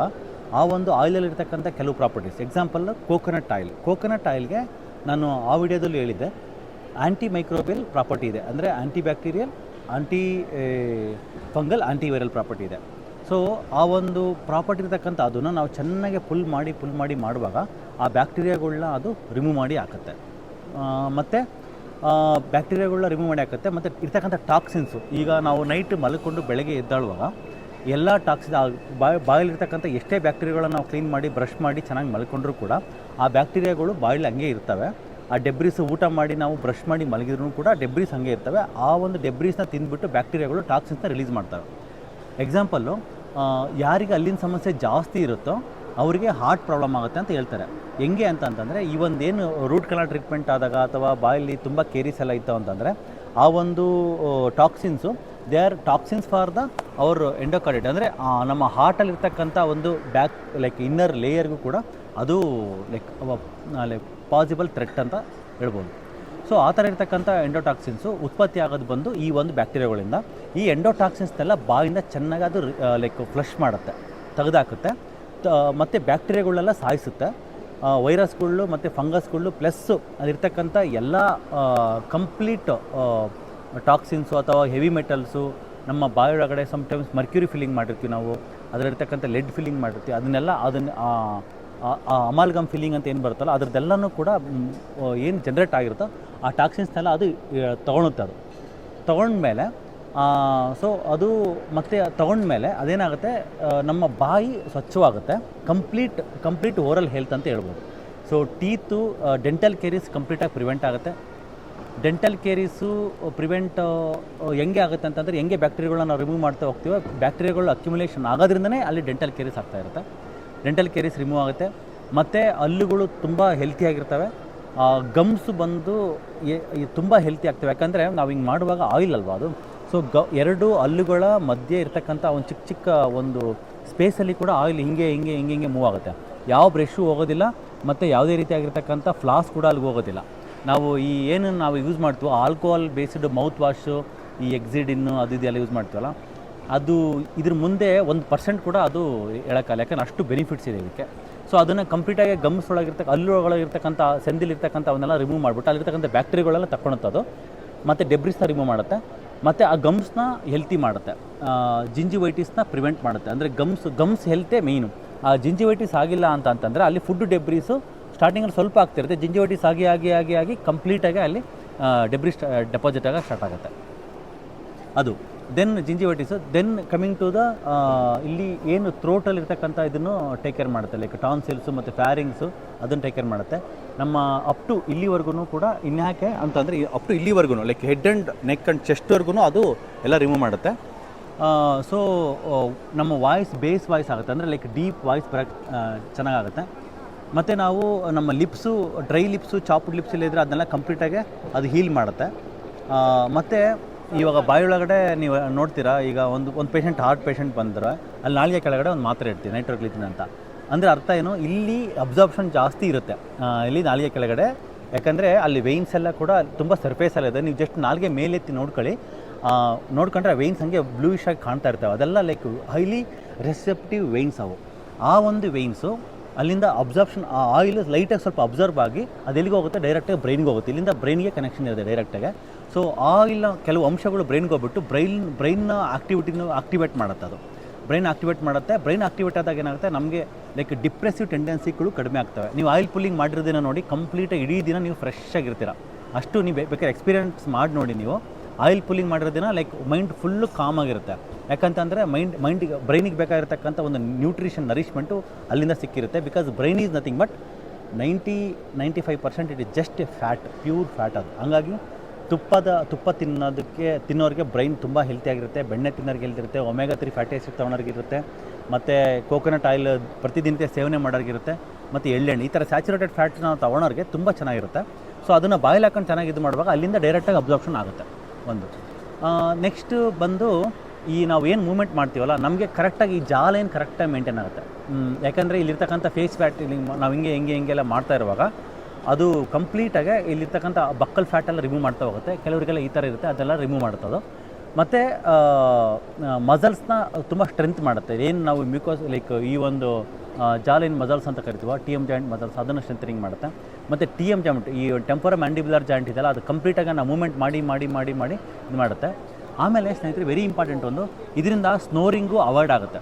ಆ ಒಂದು ಆಯಿಲಲ್ಲಿರ್ತಕ್ಕಂಥ ಕೆಲವು properties example coconut oil coconut ಆಯಿಲ್ಗೆ ನಾನು ಆ ವಿಡಿಯೋದಲ್ಲಿ ಹೇಳಿದ್ದೆ ಆ್ಯಂಟಿ ಮೈಕ್ರೋಬಿಯಲ್ ಪ್ರಾಪರ್ಟಿ ಇದೆ. ಅಂದರೆ anti bacterial anti fungal antiviral property ಇದೆ. ಸೊ ಆ ಒಂದು ಪ್ರಾಪರ್ಟಿ ಇರ್ತಕ್ಕಂಥ ಅದನ್ನು ನಾವು ಚೆನ್ನಾಗಿ ಫುಲ್ ಮಾಡಿ ಫುಲ್ ಮಾಡಿ ಮಾಡುವಾಗ ಆ ಬ್ಯಾಕ್ಟೀರಿಯಾಗಳನ್ನ ಅದು ರಿಮೂವ್ ಮಾಡಿ ಹಾಕುತ್ತೆ. ಮತ್ತು ಬ್ಯಾಕ್ಟೀರಿಯಾಗಳನ್ನ ರಿಮೂವ್ ಮಾಡಿ ಹಾಕುತ್ತೆ. ಮತ್ತು ಇರ್ತಕ್ಕಂಥ ಟಾಕ್ಸಿನ್ಸು ಈಗ ನಾವು ನೈಟ್ ಮಲ್ಕೊಂಡು ಬೆಳಗ್ಗೆ ಎದ್ದಾಳುವಾಗ ಎಲ್ಲ ಟಾಕ್ಸಿನ್ ಬಾಯ್ ಬಾಯಲ್ಲಿರ್ತಕ್ಕಂಥ ಎಷ್ಟೇ ಬ್ಯಾಕ್ಟೀರಿಯಾಗಳನ್ನ ನಾವು ಕ್ಲೀನ್ ಮಾಡಿ ಬ್ರಷ್ ಮಾಡಿ ಚೆನ್ನಾಗಿ ಮಲ್ಕೊಂಡ್ರೂ ಕೂಡ ಆ ಬ್ಯಾಕ್ಟೀರಿಯಾಗಳು ಬಾಯಲ್ಲಿ ಹಂಗೆ ಇರ್ತವೆ. ಆ ಡೆಬ್ರೀಸ್ ಊಟ ಮಾಡಿ ನಾವು ಬ್ರಷ್ ಮಾಡಿ ಮಲಗಿದ್ರು ಕೂಡ ಡೆಬ್ರೀಸ್ ಹಂಗೆ ಇರ್ತವೆ. ಆ ಒಂದು ಡೆಬ್ರೀಸ್ನ ತಿಂದುಬಿಟ್ಟು ಬ್ಯಾಕ್ಟೀರಿಯಾಗಳು ಟಾಕ್ಸಿನ್ಸ್ನ ರಿಲೀಸ್ ಮಾಡ್ತವೆ. ಎಕ್ಸಾಂಪಲ್ಲು ಯಾರಿಗೆ ಅಲ್ಲಿನ ಸಮಸ್ಯೆ ಜಾಸ್ತಿ ಇರುತ್ತೋ ಅವರಿಗೆ ಹಾರ್ಟ್ ಪ್ರಾಬ್ಲಮ್ ಆಗುತ್ತೆ ಅಂತ ಹೇಳ್ತಾರೆ. ಹೆಂಗೆ ಅಂತ ಅಂತಂದರೆ, ಈ ಒಂದೇನು ರೂಟ್ ಕೆನಾಲ್ ಟ್ರೀಟ್ಮೆಂಟ್ ಆದಾಗ ಅಥವಾ ಬಾಯಲ್ಲಿ ತುಂಬ ಕೇರಿಸ್ ಎಲ್ಲ ಇತ್ತು ಅಂತಂದರೆ, ಆ ಒಂದು toxins they are toxins for the our endocarditis ಅಂದರೆ ನಮ್ಮ ಹಾರ್ಟಲ್ಲಿರ್ತಕ್ಕಂಥ ಒಂದು ಬ್ಯಾಕ್ ಲೈಕ್ ಇನ್ನರ್ ಲೇಯರ್ಗೂ ಕೂಡ ಅದು ಲೈಕ್ ಲೈಕ್ ಪಾಸಿಬಲ್ ಥ್ರೆಟ್ ಅಂತ ಹೇಳ್ಬೋದು. ಸೊ ಆ ಥರ ಇರ್ತಕ್ಕಂಥ ಎಂಡೋಟಾಕ್ಸಿನ್ಸು ಉತ್ಪತ್ತಿ ಆಗೋದು ಬಂದು ಈ ಒಂದು ಬ್ಯಾಕ್ಟೀರಿಯಾಗಳಿಂದ ಈ ಎಂಡೋಟಾಕ್ಸಿನ್ಸ್ನೆಲ್ಲ ಬಾಯಿಂದ ಚೆನ್ನಾಗಿ ಅದು ಲೈಕ್ ಫ್ಲಶ್ ಮಾಡುತ್ತೆ, ತೆಗೆದಾಕುತ್ತೆ. ಮತ್ತು ಬ್ಯಾಕ್ಟೀರಿಯಾಗಳೆಲ್ಲ ಸಾಯಿಸುತ್ತೆ. ವೈರಸ್ಗಳು ಮತ್ತು ಫಂಗಸ್ಗಳು ಪ್ಲಸ್ಸು ಅದಿರ್ತಕ್ಕಂಥ ಎಲ್ಲ ಕಂಪ್ಲೀಟ್ ಟಾಕ್ಸಿನ್ಸು ಅಥವಾ ಹೆವಿ ಮೆಟಲ್ಸು ನಮ್ಮ ಬಾಯೊಳಗಡೆ ಸಮ್ಟೈಮ್ಸ್ ಮರ್ಕ್ಯೂರಿ ಫಿಲ್ಲಿಂಗ್ ಮಾಡಿರ್ತೀವಿ ನಾವು. ಅದರಲ್ಲಿರ್ತಕ್ಕಂಥ ಲೆಡ್ ಫಿಲ್ಲಿಂಗ್ ಮಾಡಿರ್ತೀವಿ. ಅದನ್ನೆಲ್ಲ ಅದನ್ನು ಅಮಾಲ್ಗಮ್ ಫಿಲ್ಲಿಂಗ್ ಅಂತ ಏನು ಬರುತ್ತಲ್ಲ ಅದ್ರದ್ದೆಲ್ಲನೂ ಕೂಡ ಏನು ಜನ್ರೇಟ್ ಆಗಿರುತ್ತೋ ಆ ಟಾಕ್ಸಿನ್ಸ್ನೆಲ್ಲ ಅದು ತೊಗೊಳುತ್ತೆ ಅದು. ತೊಗೊಂಡ್ಮೇಲೆ ಸೊ ಅದು ಮತ್ತೆ ತೊಗೊಂಡ್ಮೇಲೆ ಅದೇನಾಗುತ್ತೆ ಆ, ನಮ್ಮ ಬಾಯಿ ಸ್ವಚ್ಛವಾಗುತ್ತೆ. ಕಂಪ್ಲೀಟ್ ಕಂಪ್ಲೀಟ್ ಓರಲ್ ಹೆಲ್ತ್ ಅಂತ ಹೇಳ್ಬೋದು. ಸೊ ಟೀತು ಡೆಂಟಲ್ ಕೇರೀಸ್ ಕಂಪ್ಲೀಟಾಗಿ ಪ್ರಿವೆಂಟ್ ಆಗುತ್ತೆ. ಡೆಂಟಲ್ ಕೇರೀಸು ಪ್ರಿವೆಂಟ್ ಹೆಂಗೆ ಆಗುತ್ತೆ ಅಂತಂದರೆ ಹೆಂಗೆ ಬ್ಯಾಕ್ಟೀರಿಯಾಗಳನ್ನ ನಾವು ರಿಮೂವ್ ಮಾಡ್ತಾ ಹೋಗ್ತೀವೋ ಬ್ಯಾಕ್ಟೀರಿಯಾಗಳು ಅಕ್ಯುಮುಲೇಷನ್ ಆಗೋದ್ರಿಂದನೇ ಅಲ್ಲಿ ಡೆಂಟಲ್ ಕೇರೀಸ್ ಆಗ್ತಾ ಇರುತ್ತೆ. ಡೆಂಟಲ್ ಕೇರಿಸ್ ರಿಮೂವ್ ಆಗುತ್ತೆ. ಮತ್ತು ಹಲ್ಲುಗಳು ತುಂಬ ಹೆಲ್ತಿಯಾಗಿರ್ತವೆ ಗಮ್ಸ್ ಬಂದು ತುಂಬ ಹೆಲ್ತಿ ಆಗ್ತವೆ. ಯಾಕಂದರೆ ನಾವು ಹಿಂಗೆ ಮಾಡುವಾಗ ಆಯಿಲ್ ಅಲ್ವಾ ಅದು? ಸೊ ಗ, ಎರಡು ಹಲ್ಲುಗಳ ಮಧ್ಯೆ ಇರ್ತಕ್ಕಂಥ ಒಂದು ಚಿಕ್ಕ ಚಿಕ್ಕ ಒಂದು ಸ್ಪೇಸಲ್ಲಿ ಕೂಡ ಆಯಿಲ್ ಹಿಂಗೆ ಹಿಂಗೆ ಹಿಂಗೆ ಹಿಂಗೆ ಮೂವ್ ಆಗುತ್ತೆ. ಯಾವ ಬ್ರಷ್ಷು ಹೋಗೋದಿಲ್ಲ, ಮತ್ತು ಯಾವುದೇ ರೀತಿಯಾಗಿರ್ತಕ್ಕಂಥ ಫ್ಲಾಸ್ ಕೂಡ ಅಲ್ಲಿಗೆ ಹೋಗೋದಿಲ್ಲ. ನಾವು ಈ ಏನು ನಾವು ಯೂಸ್ ಮಾಡ್ತೀವೋ ಆಲ್ಕೋಹಾಲ್ ಬೇಸ್ಡ್ ಮೌತ್ ವಾಶು ಈ ಎಕ್ಸಿಡಿನ್ನು ಅದು ಇದೆಲ್ಲ ಯೂಸ್ ಮಾಡ್ತೀವಲ್ಲ ಅದು ಇದ್ರ ಮುಂದೆ ಒಂದು ಪರ್ಸೆಂಟ್ ಕೂಡ ಅದು ಹೇಳೋಕ್ಕಲ್ಲ ಯಾಕಂದ್ರೆ ಅಷ್ಟು ಬೆನಿಫಿಟ್ಸ್ ಇದೆ ಇದಕ್ಕೆ. ಸೊ ಅದನ್ನು ಕಂಪ್ಲೀಟಾಗಿ ಗಮ್ಸ್ ಒಳಗಿರ್ತಕ್ಕ ಹಲ್ಲುಗಳೊಳಗಿರ್ತಕ್ಕಂಥ ಸೆಂದಿಲಿರ್ತಕ್ಕಂಥ ಅವನ್ನೆಲ್ಲ ರಿಮೂವ್ ಮಾಡಿಬಿಟ್ಟು, ಅಲ್ಲಿರ್ತಕ್ಕಂಥ ಬ್ಯಾಕ್ಟೀರಿಯಾಗಳೆಲ್ಲ ತಗೊಳುತ್ತದು ಮತ್ತು ಡೆಬ್ರಿಸ್ನ ರಿಮೂವ್ ಮಾಡುತ್ತೆ. ಮತ್ತು ಆ ಗಮ್ಸ್ನ ಹೆಲ್ತಿ ಮಾಡುತ್ತೆ. ಜಿಂಜಿವೈಟಿಸ್ನ ಪ್ರಿವೆಂಟ್ ಮಾಡುತ್ತೆ. ಅಂದರೆ ಗಮ್ಸ್ ಗಮ್ಸ್ ಹೆಲ್ತೇ ಮೇಯ್ನು ಆ ಜಿಂಜಿವೈಟಿಸ್ ಆಗಿಲ್ಲ ಅಂತ ಅಂತಂದರೆ ಅಲ್ಲಿ ಫುಡ್ ಡೆಬ್ರೀಸು ಸ್ಟಾರ್ಟಿಂಗಲ್ಲಿ ಸ್ವಲ್ಪ ಆಗ್ತಿರುತ್ತೆ ಜಿಂಜಿವೈಟಿಸ್ ಆಗಿ ಆಗಿ ಆಗಿ ಆಗಿ ಕಂಪ್ಲೀಟಾಗಿ ಅಲ್ಲಿ ಡೆಬ್ರಿಸ್ ಡೆಪಾಸಿಟ್ ಆಗ ಸ್ಟಾರ್ಟ್ ಆಗುತ್ತೆ. ಅದು. Then gingivitis then coming to the ಇಲ್ಲಿ ಏನು ಥ್ರೋಟಲ್ಲಿ ಇರ್ತಕ್ಕಂಥ ಇದನ್ನು ಟೇಕ್ ಕೇರ್ ಮಾಡುತ್ತೆ. ಲೈಕ್ ಟಾನ್ಸಿಲ್ಸು ಮತ್ತು ಫ್ಯಾರಿಂಗ್ಸು ಅದನ್ನು ಟೇಕ್ ಕೇರ್ ಮಾಡುತ್ತೆ. ನಮ್ಮ ಅಪ್ ಟು ಇಲ್ಲಿವರೆಗೂ ಕೂಡ ಇನ್ಯಾಕೆ ಅಂತಂದರೆ ಅಪ್ ಟು ಇಲ್ಲಿವರೆಗೂ like head and neck and ಚೆಸ್ಟ್ವರೆಗೂ ಅದು ಎಲ್ಲ ರಿಮೂವ್ ಮಾಡುತ್ತೆ. ಸೊ ನಮ್ಮ ವಾಯ್ಸ್ ಬೇಸ್ ವಾಯ್ಸ್ ಆಗುತ್ತೆ. ಅಂದರೆ ಲೈಕ್ ಡೀಪ್ ವಾಯ್ಸ್ ಬರೋಕ್ಕೆ ಚೆನ್ನಾಗಾಗುತ್ತೆ. ಮತ್ತು ನಾವು ನಮ್ಮ lips dry lips chapped lips ಇಲ್ಲಿದ್ರೆ ಅದನ್ನೆಲ್ಲ ಕಂಪ್ಲೀಟಾಗಿ ಅದು ಹೀಲ್ ಮಾಡುತ್ತೆ. ಮತ್ತು ಇವಾಗ ಒಳಗಡೆ ನೀವು ನೋಡ್ತೀರಾ, ಈಗ ಒಂದು ಒಂದು ಪೇಷಂಟ್ ಹಾರ್ಟ್ ಪೇಷಂಟ್ ಬಂದರೆ ಅಲ್ಲಿ ನಾಳಿಗೆ ಕೆಳಗಡೆ ಒಂದು ಮಾತ್ರೆ ಇಡ್ತೀವಿ ನೈಟ್ರೋಗ್ಲಿಸಿನ್ ಅಂತ. ಅಂದರೆ ಅರ್ಥ ಏನು, ಇಲ್ಲಿ ಅಬ್ಸಾರ್ಪ್ಷನ್ ಜಾಸ್ತಿ ಇರುತ್ತೆ. ಇಲ್ಲಿ ನಾಳಿಗೆ ಕೆಳಗಡೆ, ಯಾಕಂದರೆ ಅಲ್ಲಿ ವೆಯ್ನ್ಸ್ ಎಲ್ಲ ಕೂಡ ತುಂಬ ಸರ್ಫೇಸಲ್ಲಿದೆ ನೀವು ಜಸ್ಟ್ ನಾಲ್ಗೆ ಮೇಲೆತ್ತಿ ನೋಡ್ಕೊಳ್ಳಿ. ನೋಡ್ಕೊಂಡ್ರೆ ವೆಯ್ನ್ಸ್ ಹಂಗೆ ಬ್ಲೂಯಿಶ್ ಆಗಿ ಕಾಣ್ತಾ ಇರ್ತವೆ. ಅದೆಲ್ಲ ಲೈಕ್ ಹೈಲಿ ರೆಸೆಪ್ಟಿವ್ ವೆಯ್ನ್ಸ್ ಅವು. ಆ ಒಂದು ವೆಯ್ನ್ಸು ಅಲ್ಲಿಂದ ಅಬ್ಸರ್ಪ್ಷನ್ ಆ ಆಯಿಲ್ ಲೈಟಾಗಿ ಸ್ವಲ್ಪ ಅಬ್ಸರ್ವ್ ಆಗಿ ಅದು ಎಲ್ಲಿಗೆ ಹೋಗುತ್ತೆ? ಡೈರೆಕ್ಟಾಗಿ ಬ್ರೈನ್ಗೆ ಹೋಗುತ್ತೆ. ಇಲ್ಲಿಂದ ಬ್ರೈನ್ಗೆ ಕನೆಕ್ಷನ್ ಇರುತ್ತೆ ಡೈರೆಕ್ಟಾಗೆ ಸೊ ಆಯಿಲ್ನ ಕೆಲವು ಅಂಶಗಳು ಬ್ರೈನ್ಗೆ ಹೋಗ್ಬಿಟ್ಟು ಬ್ರೈನ್ ಬ್ರೈನ್ನ ಆಕ್ಟಿವಿಟಿನ ಆಕ್ಟಿವೇಟ್ ಮಾಡುತ್ತೆ ಅದು. ಬ್ರೈನ್ ಆಕ್ಟಿವೇಟ್ ಮಾಡುತ್ತೆ. ಬ್ರೈನ್ ಆಕ್ಟಿವೇಟ್ ಆದಾಗ ಏನಾಗುತ್ತೆ? ನಮಗೆ ಲೈಕ್ ಡಿಪ್ರೆಸಿವ್ ಟೆಂಡೆನ್ಸಿಗಳು ಕಡಿಮೆ ಆಗ್ತವೆ. ನೀವು ಆಯಿಲ್ ಪುಲ್ಲಿಂಗ್ ಮಾಡಿರೋದನ್ನ ನೋಡಿ ಕಂಪ್ಲೀಟಾಗಿ ಇಡೀ ದಿನ ನೀವು ಫ್ರೆಶ್ ಆಗಿರ್ತೀರ. ಅಷ್ಟು ನೀವು ಬೇಕಾದ್ರೆ ಎಕ್ಸ್ಪೀರಿಯನ್ಸ್ ಮಾಡಿ ನೋಡಿ ನೀವು. ಆಯಿಲ್ ಪುಲ್ಲಿಂಗ್ ಮಾಡಿರೋದಿನ ಲೈಕ್ ಮೈಂಡ್ ಫುಲ್ಲು ಕಾಮ್ ಆಗಿರುತ್ತೆ. ಯಾಕಂತಂದರೆ ಮೈಂಡ್ ಮೈಂಡಿಗೆ ಬ್ರೈನಿಗೆ ಬೇಕಾಗಿರ್ತಕ್ಕಂಥ ಒಂದು ನ್ಯೂಟ್ರಿಷನ್ ನರಿಷ್ಮೆಂಟು ಅಲ್ಲಿಂದ ಸಿಕ್ಕಿರುತ್ತೆ. Because brain is nothing but ninety ninety five percent it is just a fat pure fat ಅದು. ಹಂಗಾಗಿ ತುಪ್ಪದ, ತುಪ್ಪ ತಿನ್ನೋದಕ್ಕೆ, ತಿನ್ನೋರಿಗೆ ಬ್ರೈನ್ ತುಂಬ ಹೆಲ್ತಿಯಾಗಿರುತ್ತೆ ಬೆಣ್ಣೆ ತಿನ್ನೋರಿಗೆ ಹೆಲ್ತಿರುತ್ತೆ ಒಮೆಗಾ ತ್ರೀ ಫ್ಯಾಟಿ ಆಸಿಡ್ ತೊಗೊಳೋರಿಗಿರುತ್ತೆ ಮತ್ತು ಕೋಕೋನಟ್ ಆಯಿಲ್ ಪ್ರತಿದಿನಕ್ಕೆ ಸೇವನೆ ಮಾಡೋರಿಗಿರುತ್ತೆ ಮತ್ತು ಎಳ್ಳೆಣ್ಣೆ, ಈ ಥರ ಸ್ಯಾಚುರೇಟೆಡ್ ಫ್ಯಾಟ್ಸ್ ನಾವು ತೊಗೊಳೋರಿಗೆ ತುಂಬ ಚೆನ್ನಾಗಿರುತ್ತೆ. ಸೊ ಅದನ್ನು ಬಾಯ್ಲ್ ಹಾಕೊಂಡು ಚೆನ್ನಾಗಿ ಇದು ಮಾಡುವಾಗ ಅಲ್ಲಿಂದ ಡೈರೆಕ್ಟಾಗಿ ಅಬ್ಸಾರ್ಪ್ಷನ್ ಆಗುತ್ತೆ. ಒಂದು. ನೆಕ್ಸ್ಟ್ ಬಂದು ಈ ನಾವು ಏನು ಮೂವ್ಮೆಂಟ್ ಮಾಡ್ತೀವಲ್ಲ, ನಮಗೆ ಕರೆಕ್ಟಾಗಿ ಈ ಜಾಲ ಏನು ಕರೆಕ್ಟಾಗಿ ಮೇಂಟೈನ್ ಆಗುತ್ತೆ. ಯಾಕಂದರೆ ಇಲ್ಲಿರ್ತಕ್ಕಂಥ ಫೇಸ್ ಫ್ಯಾಟ್ ನಾವು ಹಿಂಗೆ ಹಿಂಗೆ ಹಿಂಗೆಲ್ಲ ಮಾಡ್ತಾ ಇರುವಾಗ ಅದು ಕಂಪ್ಲೀಟಾಗಿ ಇಲ್ಲಿರ್ತಕ್ಕಂಥ ಬಕ್ಕಲ್ ಫ್ಯಾಟೆಲ್ಲ ರಿಮೂವ್ ಮಾಡ್ತಾ ಹೋಗುತ್ತೆ. ಕೆಲವರಿಗೆಲ್ಲ ಈ ಥರ ಇರುತ್ತೆ, ಅದೆಲ್ಲ ರಿಮೂವ್ ಮಾಡ್ತದೆ ಮತ್ತು ಮಸಲ್ಸ್ನ ತುಂಬ ಸ್ಟ್ರೆಂತ್ ಮಾಡುತ್ತೆ. ಏನು ನಾವು ಮ್ಯೂಕೋಸ್ ಲೈಕ್ ಈ ಒಂದು ಜಾಲಿನ್ ಮಸಲ್ಸ್ ಅಂತ ಕರಿತೀವ ಟಿ ಎಂ ಜಾಯಿಂಟ್ ಮಸಲ್ಸ್ ಅದನ್ನು ಸ್ಟ್ರೆಂಥನಿಂಗ್ ಮಾಡುತ್ತೆ. ಮತ್ತು ಟಿ ಎಂ ಜಾಯಿಂಟ್ ಈ ಟೆಂಪರ ಮ್ಯಾಂಡಿಬ್ಯುಲರ್ ಜಾಯಿಂಟ್ ಇದೆಯಲ್ಲ, ಅದು ಕಂಪ್ಲೀಟಾಗಿ ನಾವು ಮೂವ್ಮೆಂಟ್ ಮಾಡಿ ಮಾಡಿ ಮಾಡಿ ಮಾಡಿ ಇದು ಮಾಡುತ್ತೆ. ಆಮೇಲೆ ಸ್ನೇಹಿತರೆ ವೆರಿ ಇಂಪಾರ್ಟೆಂಟ್ ಒಂದು, ಇದರಿಂದ ಸ್ನೋರಿಂಗು ಅವಾಯ್ಡ್ ಆಗುತ್ತೆ.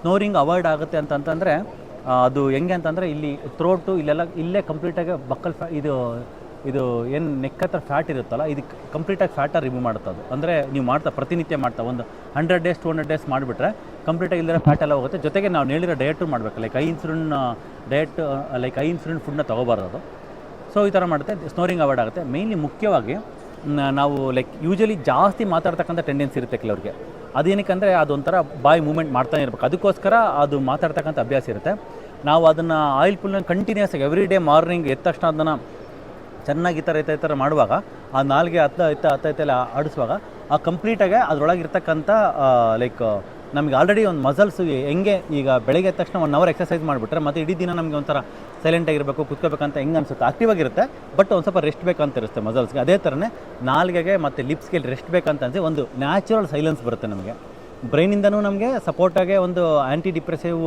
ಸ್ನೋರಿಂಗ್ ಅವಾಯ್ಡ್ ಆಗುತ್ತೆ ಅಂತಂತಂದರೆ ಅದು ಹೆಂಗೆ ಅಂತಂದರೆ, ಇಲ್ಲಿ ಥ್ರೋಟು ಇಲ್ಲೆಲ್ಲ, ಇಲ್ಲೇ ಕಂಪ್ಲೀಟಾಗಿ ಬಕ್ಕಲ್ ಫ್ಯಾ ಇದು ಇದು ಏನು ನೆಕ್ ಹತ್ರ ಫ್ಯಾಟ್ ಇರುತ್ತಲ್ಲ, ಇದು ಕಂಪ್ಲೀಟಾಗಿ ಫ್ಯಾಟ ರಿಮೂವ್ ಮಾಡುತ್ತೆ ಅದು. ಅಂದರೆ ನೀವು ಮಾಡ್ತಾ, ಪ್ರತಿನಿತ್ಯ ಮಾಡ್ತಾ, ಒಂದು hundred days to hundred days ಮಾಡಿಬಿಟ್ರೆ ಕಂಪ್ಲೀಟಾಗಿ ಇಲ್ಲದ ಫ್ಯಾಟ್ ಎಲ್ಲ ಹೋಗುತ್ತೆ. ಜೊತೆಗೆ ನಾವು ಹೇಳಿರೋ ಡಯಟು ಮಾಡಬೇಕು like high insulin diet like high insulin ಫುಡ್ನ ತೊಗೋಬಾರ್ದು ಅದು. ಸೊ ಈ ಥರ ಮಾಡುತ್ತೆ. ಸ್ನೋರಿಂಗ್ ಅವಾಯ್ಡ್ ಆಗುತ್ತೆ. ಮೇಯ್ನ್ಲಿ ಮುಖ್ಯವಾಗಿ ನಾವು ಲೈಕ್ ಯೂಶಲಿ ಜಾಸ್ತಿ ಮಾತಾಡ್ತಕ್ಕಂಥ ಟೆಂಡೆನ್ಸಿ ಇರುತ್ತೆ ಕೆಲವ್ರಿಗೆ. ಅದೇನಕ್ಕಂದರೆ ಅದೊಂಥರ ಬಾಯಿ ಮೂವ್ಮೆಂಟ್ ಮಾಡ್ತಾನೆ ಇರಬೇಕು. ಅದಕ್ಕೋಸ್ಕರ ಅದು ಮಾತಾಡ್ತಕ್ಕಂಥ ಅಭ್ಯಾಸ ಇರುತ್ತೆ. ನಾವು ಅದನ್ನು ಆಯಿಲ್ ಫುಲ್ನ ಕಂಟಿನ್ಯೂಸ್ ಆಗಿ ಎವ್ರಿ ಡೇ ಮಾರ್ನಿಂಗ್ ಎದ್ದ ತಕ್ಷಣ ಅದನ್ನು ಚೆನ್ನಾಗಿ ಈ ಥರ ಈ ಥರ ಈ ಥರ ಮಾಡುವಾಗ, ಆ ನಾಲ್ಗೆ ಹತ್ತ ಹತ್ತ ಹತ್ತ ಇತ್ತೆಲ್ಲ ಆಡಿಸುವಾಗ, ಆ ಕಂಪ್ಲೀಟಾಗೆ ಅದರೊಳಗಿರ್ತಕ್ಕಂಥ ಲೈಕ್ ನಮಗೆ ಆಲ್ರೆಡಿ ಒಂದು ಮಸಲ್ಸ್ ಹೆಂಗೆ ಈಗ ಬೆಳಗ್ಗೆ ಎದ್ದ ತಕ್ಷಣ ಒನ್ ಅವರ್ ಎಕ್ಸಸೈಸ್ ಮಾಡಿಬಿಟ್ರೆ ಮತ್ತು ಇಡೀ ದಿನ ನಮಗೆ ಒಂಥರ ಸೈಲೆಂಟ್ ಆಗಿರಬೇಕು, ಕುತ್ಕೋಬೇಕಂತ ಹೆಂಗೆ ಅನಿಸುತ್ತೆ ಆಕ್ಟಿವ್ ಆಗಿರುತ್ತೆ. ಬಟ್ ಒಂದು ಸ್ವಲ್ಪ ರೆಸ್ಟ್ ಬೇಕಂತ ಇರುತ್ತೆ ಮಸಲ್ಸ್ಗೆ ಅದೇ ಥರನೇ ನಾಲ್ಗೆಗೆ ಮತ್ತು ಲಿಪ್ಸ್ಗೆ ರೆಸ್ಟ್ ಬೇಕಂತ ಅನಿಸಿ ಒಂದು ನ್ಯಾಚುರಲ್ ಸೈಲೆನ್ಸ್ ಬರುತ್ತೆ ನಮಗೆ. ಬ್ರೈನಿಂದನೂ ನಮಗೆ ಸಪೋರ್ಟಾಗೆ ಒಂದು ಆ್ಯಂಟಿ ಡಿಪ್ರೆಸಿವ್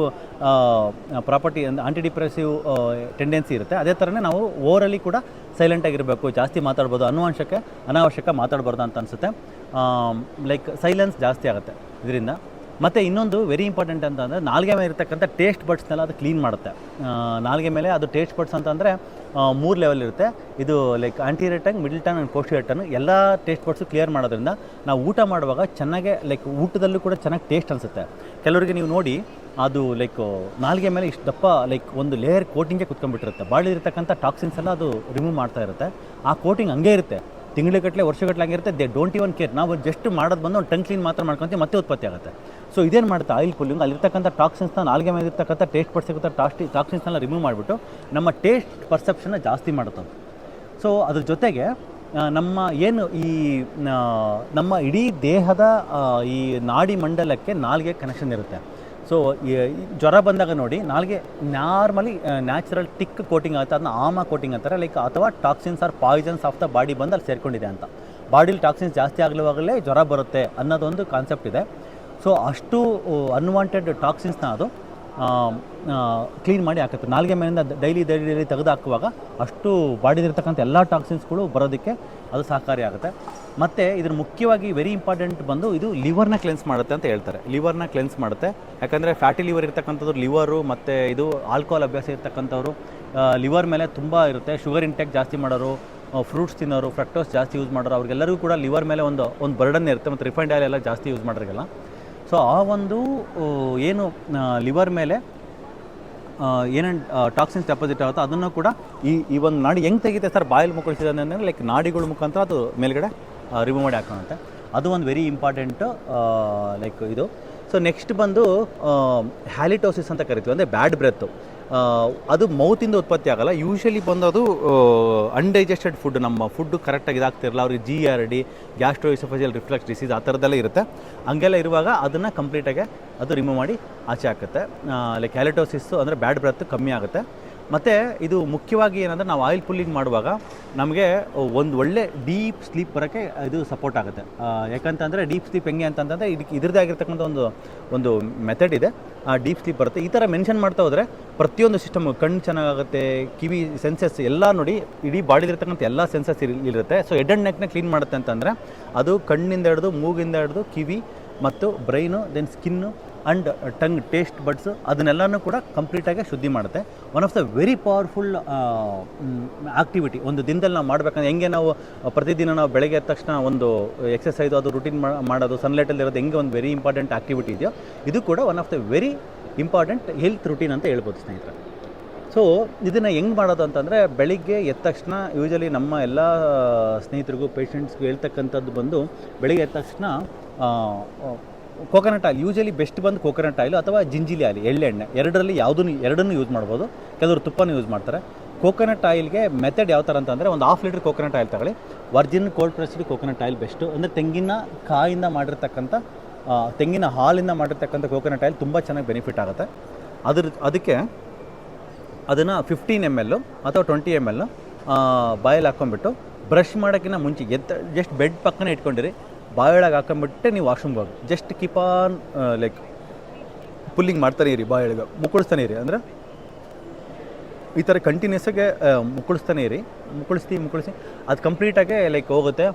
ಪ್ರಾಪರ್ಟಿ ಅಂದರೆ ಆ್ಯಂಟಿ ಡಿಪ್ರೆಸಿವ್ ಟೆಂಡೆನ್ಸಿ ಇರುತ್ತೆ. ಅದೇ ಥರನೇ ನಾವು ಓವರಲ್ಲಿ ಕೂಡ ಸೈಲೆಂಟಾಗಿರಬೇಕು ಜಾಸ್ತಿ ಮಾತಾಡ್ಬೋದು ಅನುವಂಶಕ್ಕೆ ಅನಾವಶ್ಯಕ ಮಾತಾಡ್ಬಾರ್ದು ಅಂತ ಅನಿಸುತ್ತೆ. ಲೈಕ್ ಸೈಲೆನ್ಸ್ ಜಾಸ್ತಿ ಆಗುತ್ತೆ ಇದರಿಂದ. ಮತ್ತು ಇನ್ನೊಂದು ವೆರಿ ಇಂಪಾರ್ಟೆಂಟ್ ಅಂತಂದರೆ ನಾಲ್ಗೆ ಮೇಲೆ ಇರ್ತಕ್ಕಂಥ ಟೇಸ್ಟ್ ಬಡ್ಸ್ನೆಲ್ಲ ಅದು ಕ್ಲೀನ್ ಮಾಡುತ್ತೆ. ನಾಲ್ಗೆ ಮೇಲೆ ಅದು ಟೇಸ್ಟ್ ಬಡ್ಸ್ ಅಂತಂದರೆ ಮೂರು ಲೆವೆಲ್ ಇರುತ್ತೆ. ಇದು like anterior tongue middle tongue and posterior tongue ಎಲ್ಲ ಟೇಸ್ಟ್ ಬಡ್ಸು ಕ್ಲಿಯರ್ ಮಾಡೋದ್ರಿಂದ ನಾವು ಊಟ ಮಾಡುವಾಗ ಚೆನ್ನಾಗೆ ಲೈಕ್ ಊಟದಲ್ಲೂ ಕೂಡ ಚೆನ್ನಾಗಿ ಟೇಸ್ಟ್ ಅನಿಸುತ್ತೆ. ಕೆಲವರಿಗೆ ನೀವು ನೋಡಿ, ಅದು ಲೈಕ್ ನಾಲ್ಗೆ ಮೇಲೆ ಇಷ್ಟು ದಪ್ಪ ಲೈಕ್ ಒಂದು ಲೇಯರ್ ಕೋಟಿಂಗೇ ಕುತ್ಕೊಂಡ್ಬಿಟ್ಟಿರುತ್ತೆ. ಬಾಡಿಲಿರ್ತಕ್ಕಂಥ ಟಾಕ್ಸಿನ್ಸ್ ಎಲ್ಲ ಅದು ರಿಮೂವ್ ಮಾಡ್ತಾ ಇರುತ್ತೆ. ಆ ಕೋಟಿಂಗ್ ಹಂಗೆ ಇರುತ್ತೆ. ತಿಂಗಳಿಗಟ್ಟಲೆ ವರ್ಷಗಟ್ಟಲೆ ಆಗಿರುತ್ತೆ ದೇ ಡೋಂಟ್ ಇವನ್ ಕೇರ್ ನಾವು ಜಸ್ಟ್ ಮಾಡೋದು ಬಂದು ಒಂದು ಟಂಗ್ ಕ್ಲೀನ್ ಮಾತ್ರ ಮಾಡ್ಕೊಂತೀವಿ, ಮತ್ತೆ ಉತ್ಪತ್ತಿ ಆಗುತ್ತೆ. ಸೊ ಇದೇನು ಮಾಡುತ್ತೆ? ಆಯಿಲ್ ಕೂಲಿಂಗ್ ಅಲ್ಲಿರ್ತಕ್ಕಂಥ ಟಾಕ್ಸಿನ್ಸ್ನ ನಾಲ್ಗೆ ಮೇಲಿರ್ತಕ್ಕಂಥ ಟೇಸ್ಟ್ ಪಡ್ಸಿರ್ತಕ್ಕಂಥ ಟಾಸ್ಟಿ ಟಾಕ್ಸಿನ್ಸ್ನೆಲ್ಲ ರಿಮೂವ್ ಮಾಡಿಬಿಟ್ಟು ನಮ್ಮ ಟೇಸ್ಟ್ ಪರ್ಸೆಪ್ಷನ್ನ ಜಾಸ್ತಿ ಮಾಡುತ್ತೆ. ಸೊ ಅದ್ರ ಜೊತೆಗೆ ನಮ್ಮ ಏನು ಈ ನಮ್ಮ ಇಡೀ ದೇಹದ ಈ ನಾಡಿ ಮಂಡಲಕ್ಕೆ ನಾಲ್ಗೆ ಕನೆಕ್ಷನ್ ಇರುತ್ತೆ. ಸೊ ಜ್ವರ ಬಂದಾಗ ನೋಡಿ, ನಾಲ್ಗೆ ನಾರ್ಮಲಿ ನ್ಯಾಚುರಲ್ ಟಿಕ್ ಕೋಟಿಂಗ್ ಆಗುತ್ತೆ ಅದನ್ನ ಆಮ ಕೋಟಿಂಗ್ ಅಂತಾರೆ. ಲೈಕ್ ಅಥವಾ toxins or poisons of the body ಬಂದು ಅಲ್ಲಿ ಸೇರ್ಕೊಂಡಿದೆ ಅಂತ. ಬಾಡಿಲಿ ಟಾಕ್ಸಿನ್ಸ್ ಜಾಸ್ತಿ ಆಗಲುವಾಗಲೇ ಜ್ವರ ಬರುತ್ತೆ ಅನ್ನೋದೊಂದು ಕಾನ್ಸೆಪ್ಟ್ ಇದೆ. ಸೊ ಅಷ್ಟು ಅನ್ವಾಂಟೆಡ್ ಟಾಕ್ಸಿನ್ಸ್ನ ಅದು. ಕ್ಲೀನ್ ಮಾಡಿ ಹಾಕುತ್ತೆ. ನಾಲ್ಗೆ ಮೇಲಿಂದ ಡೈಲಿ ಡೈಲಿ ಡೈಲಿ ತೆಗೆದು ಹಾಕುವಾಗ ಅಷ್ಟು ಬಾಡಿದಿರ್ತಕ್ಕಂಥ ಎಲ್ಲ ಟಾಕ್ಸಿನ್ಸ್ಗಳು ಬರೋದಕ್ಕೆ ಅದು ಸಹಕಾರಿಯಾಗುತ್ತೆ ಮತ್ತು ಇದ್ರ ಮುಖ್ಯವಾಗಿ ವೆರಿ ಇಂಪಾರ್ಟೆಂಟ್ ಬಂದು ಇದು ಲಿವರ್ನ ಕ್ಲೆನ್ಸ್ ಮಾಡುತ್ತೆ ಅಂತ ಹೇಳ್ತಾರೆ. ಲಿವರ್ನ ಕ್ಲೆನ್ಸ್ ಮಾಡುತ್ತೆ. ಯಾಕಂದರೆ ಫ್ಯಾಟಿ ಲಿವರ್ ಇರ್ತಕ್ಕಂಥದ್ದು ಲಿವರು ಮತ್ತು ಇದು ಆಲ್ಕೋಹಾಲ್ ಅಭ್ಯಾಸ ಇರ್ತಕ್ಕಂಥವ್ರು ಲಿವರ್ ಮೇಲೆ ತುಂಬ ಇರುತ್ತೆ. ಶುಗರ್ ಇಂಟೇಕ್ ಜಾಸ್ತಿ ಮಾಡೋರು ಫ್ರೂಟ್ಸ್ ತಿನ್ನೋರು ಫ್ರಕ್ಟೋಸ್ ಜಾಸ್ತಿ ಯೂಸ್ ಮಾಡೋರು, ಅವ್ರಿಗೆಲ್ಲರಿಗೂ ಕೂಡ ಲಿವರ್ ಮೇಲೆ ಒಂದು ಒಂದು ಬರ್ಡನ್ ಇರುತ್ತೆ. ಮತ್ತು ರಿಫೈಂಡ್ ಆಯಿಲ್ ಎಲ್ಲ ಜಾಸ್ತಿ ಯೂಸ್ ಮಾಡೋರಿಗೆಲ್ಲ. ಸೊ ಆ ಒಂದು ಏನು ಲಿವರ್ ಮೇಲೆ ಏನೇನು ಟಾಕ್ಸಿನ್ಸ್ ಡೆಪಾಸಿಟ್ ಆಗುತ್ತೋ ಅದನ್ನು ಕೂಡ ಈ ಈ ಒಂದು ನಾಡಿ ಹೆಂಗೆ ತೆಗಿತೆ ಸರ್? ಬಾಯಲ್ಲಿ ಮುಕ್ಕಳಿಸಿದ ಅಂದರೆ ಲೈಕ್ ನಾಡಿಗಳ ಮುಖಾಂತರ ಅದು ಮೇಲ್ಗಡೆ ರಿಮೂವ್ ಮಾಡಿ ಹಾಕೋಣಂತೆ ಅದು ಒಂದು ವೆರಿ ಇಂಪಾರ್ಟೆಂಟ್ ಲೈಕ್ ಇದು. ಸೊ ನೆಕ್ಸ್ಟ್ ಬಂದು ಹ್ಯಾಲಿಟೋಸಿಸ್ ಅಂತ ಕರಿತೀವಿ, ಅಂದರೆ ಬ್ಯಾಡ್ ಬ್ರೆತ್ತು ಅದು ಮೌತಿಂದ ಉತ್ಪತ್ತಿ ಆಗಲ್ಲ. ಯೂಶಲಿ ಬಂದು ಅದು ಅನ್ಡೈಜೆಸ್ಟೆಡ್ ಫುಡ್ ನಮ್ಮ ಫುಡ್ ಕರೆಕ್ಟಾಗಿ ಇದಾಗ್ತಿರಲ್ಲ. ಅವ್ರಿಗೆ G R D gastroesophageal reflex disease ಆ ಥರದ್ದೆಲ್ಲ ಇರುತ್ತೆ. ಹಂಗೆಲ್ಲ ಇರುವಾಗ ಅದನ್ನು ಕಂಪ್ಲೀಟಾಗಿ ಅದು ರಿಮೂವ್ ಮಾಡಿ ಆಚೆ ಹಾಕುತ್ತೆ. ಲೈಕ್ ಹ್ಯಾಲಿಟೋಸಿಸ್ಸು ಅಂದರೆ ಬ್ಯಾಡ್ ಬ್ರೆತ್ ಕಮ್ಮಿ ಆಗುತ್ತೆ. ಮತ್ತು ಇದು ಮುಖ್ಯವಾಗಿ ಏನಂದರೆ ನಾವು ಆಯಿಲ್ ಪುಲ್ಲಿಂಗ್ ಮಾಡುವಾಗ ನಮಗೆ ಒಂದು ಒಳ್ಳೆ ಡೀಪ್ ಸ್ಲೀಪ್ ಬರೋಕ್ಕೆ ಇದು ಸಪೋರ್ಟ್ ಆಗುತ್ತೆ. ಯಾಕಂತಂದರೆ ಡೀಪ್ ಸ್ಲೀಪ್ ಹೆಂಗೆ ಅಂತಂತಂದರೆ ಇದಕ್ಕೆ ಇದ್ರದ್ದೇ ಆಗಿರ್ತಕ್ಕಂಥ ಒಂದು ಒಂದು ಮೆಥಡ್ ಇದೆ. ಆ ಡೀಪ್ ಸ್ಲೀಪ್ ಬರುತ್ತೆ. ಈ ಥರ ಮೆನ್ಷನ್ ಮಾಡ್ತಾ ಹೋದರೆ ಪ್ರತಿಯೊಂದು ಸಿಸ್ಟಮ್ ಕಣ್ಣು ಚೆನ್ನಾಗುತ್ತೆ ಕಿವಿ ಸೆನ್ಸಸ್ ಎಲ್ಲ ನೋಡಿ ಇಡೀ ಬಾಡಿಲಿರ್ತಕ್ಕಂಥ ಎಲ್ಲ ಸೆನ್ಸಸ್ ಇರುತ್ತೆ. ಸೊ ಹೆಡ್ ಆ್ಯಂಡ್ ನೆಕ್ನ ಕ್ಲೀನ್ ಮಾಡುತ್ತೆ ಅಂತಂದರೆ ಅದು ಕಣ್ಣಿಂದ ಹಿಡಿದು ಮೂಗಿಂದ ಹಿಡಿದು ಕಿವಿ ಮತ್ತು brain then skin and tongue taste buds ಅದನ್ನೆಲ್ಲನೂ ಕೂಡ ಕಂಪ್ಲೀಟಾಗಿ ಶುದ್ಧಿ ಮಾಡುತ್ತೆ. One of the very powerful activity ಒಂದು ದಿನದಲ್ಲಿ ನಾವು ಮಾಡಬೇಕಂದ್ರೆ ಹೆಂಗೆ ನಾವು ಪ್ರತಿದಿನ ನಾವು ಬೆಳಗ್ಗೆ ಎದ್ದ ತಕ್ಷಣ ಒಂದು ಎಕ್ಸಸೈಸು ಅದು ರುಟೀನ್ ಮಾಡೋದು ಸನ್ಲೈಟಲ್ಲಿ ಇರೋದು ಹೆಂಗೆ ಒಂದು ವೆರಿ ಇಂಪಾರ್ಟೆಂಟ್ ಆಕ್ಟಿವಿಟಿ ಇದೆಯೋ, ಇದು ಕೂಡ one of the very important health routine ಅಂತ ಹೇಳ್ಬೋದು ಸ್ನೇಹಿತರೆ. ಸೊ ಇದನ್ನು ಹೆಂಗೆ ಮಾಡೋದು ಅಂತಂದರೆ ಬೆಳಿಗ್ಗೆ ಎದ್ದ ತಕ್ಷಣ ಯೂಶಲಿ ನಮ್ಮ ಎಲ್ಲ ಸ್ನೇಹಿತರಿಗೂ ಪೇಷಂಟ್ಸ್ಗೂ ಹೇಳ್ತಕ್ಕಂಥದ್ದು ಬಂದು ಬೆಳಿಗ್ಗೆ ಎದ್ದ ತಕ್ಷಣ ಕೋಕೋನಟ್ ಆಯಿಲ್ ಯೂಶಲಿ ಬೆಸ್ಟ್ ಬಂದು ಕೋಕೋನಟ್ ಆಯಿಲ್ ಅಥವಾ ಜಿಂಜಿಲಿ ಆಯಿಲ್ ಎಳ್ಳೆಣ್ಣೆ, ಎರಡರಲ್ಲಿ ಯಾವುದನ್ನು, ಎರಡನ್ನು ಯೂಸ್ ಮಾಡ್ಬೋದು. ಕೆಲವರು ತುಪ್ಪನೂ ಯೂಸ್ ಮಾಡ್ತಾರೆ. ಕೋಕೋನಟ್ ಆಯಿಲ್ಗೆ ಮೆಥಡ್ ಯಾವ ಥರ ಅಂತಂದರೆ ಒಂದು ಹಾಫ್ ಲೀಟ್ರ್ ಕೋಕೋನಟ್ ಆಯಿಲ್ ತಗೊಳ್ಳಿ. Virgin cold pressed coconut oil best ಅಂದರೆ ತೆಂಗಿನ ಕಾಯಿಂದ ಮಾಡಿರ್ತಕ್ಕಂಥ ತೆಂಗಿನ ಹಾಲಿಂದ ಮಾಡಿರ್ತಕ್ಕಂಥ ಕೋಕೋನಟ್ ಆಯಿಲ್ ತುಂಬ ಚೆನ್ನಾಗಿ ಬೆನಿಫಿಟ್ ಆಗುತ್ತೆ. ಅದ್ರ, ಅದಕ್ಕೆ ಅದನ್ನು ಫಿಫ್ಟೀನ್ ಎಂ ಎಲ್ಲು ಅಥವಾ ಟ್ವೆಂಟಿ ಎಂ ಎಲ್ಲು ಬಾಯಲ್ಲಿ ಹಾಕ್ಕೊಂಬಿಟ್ಟು ಬ್ರಷ್ ಮಾಡೋಕ್ಕಿಂತ ಮುಂಚೆ ಎದ್ದ ಜಸ್ಟ್ ಬೆಡ್ ಪಕ್ಕನೇ ಇಟ್ಕೊಂಡಿರಿ. ಬಾಯೊಳಗೆ ಹಾಕೊಂಬಿಟ್ಟೆ ನೀವು ವಾಶ್ರೂಮ್ಗೆ ಹೋಗಿ. Just keep on like pulling ಮಾಡ್ತಾನೆ ಇರಿ ಬಾಯೊಳಗೆ, ಮುಕ್ಕಳಿಸ್ತಾನೆ ಇರಿ. ಅಂದರೆ ಈ ಥರ ಕಂಟಿನ್ಯೂಸಾಗೆ ಮುಕ್ಕಳಿಸ್ತಾನೆ ಇರಿ. ಮುಕ್ಕಳಿಸ್ತಿ ಮುಕ್ಕಳಿಸಿ ಅದು ಕಂಪ್ಲೀಟಾಗೆ ಲೈಕ್ ಹೋಗುತ್ತೆ.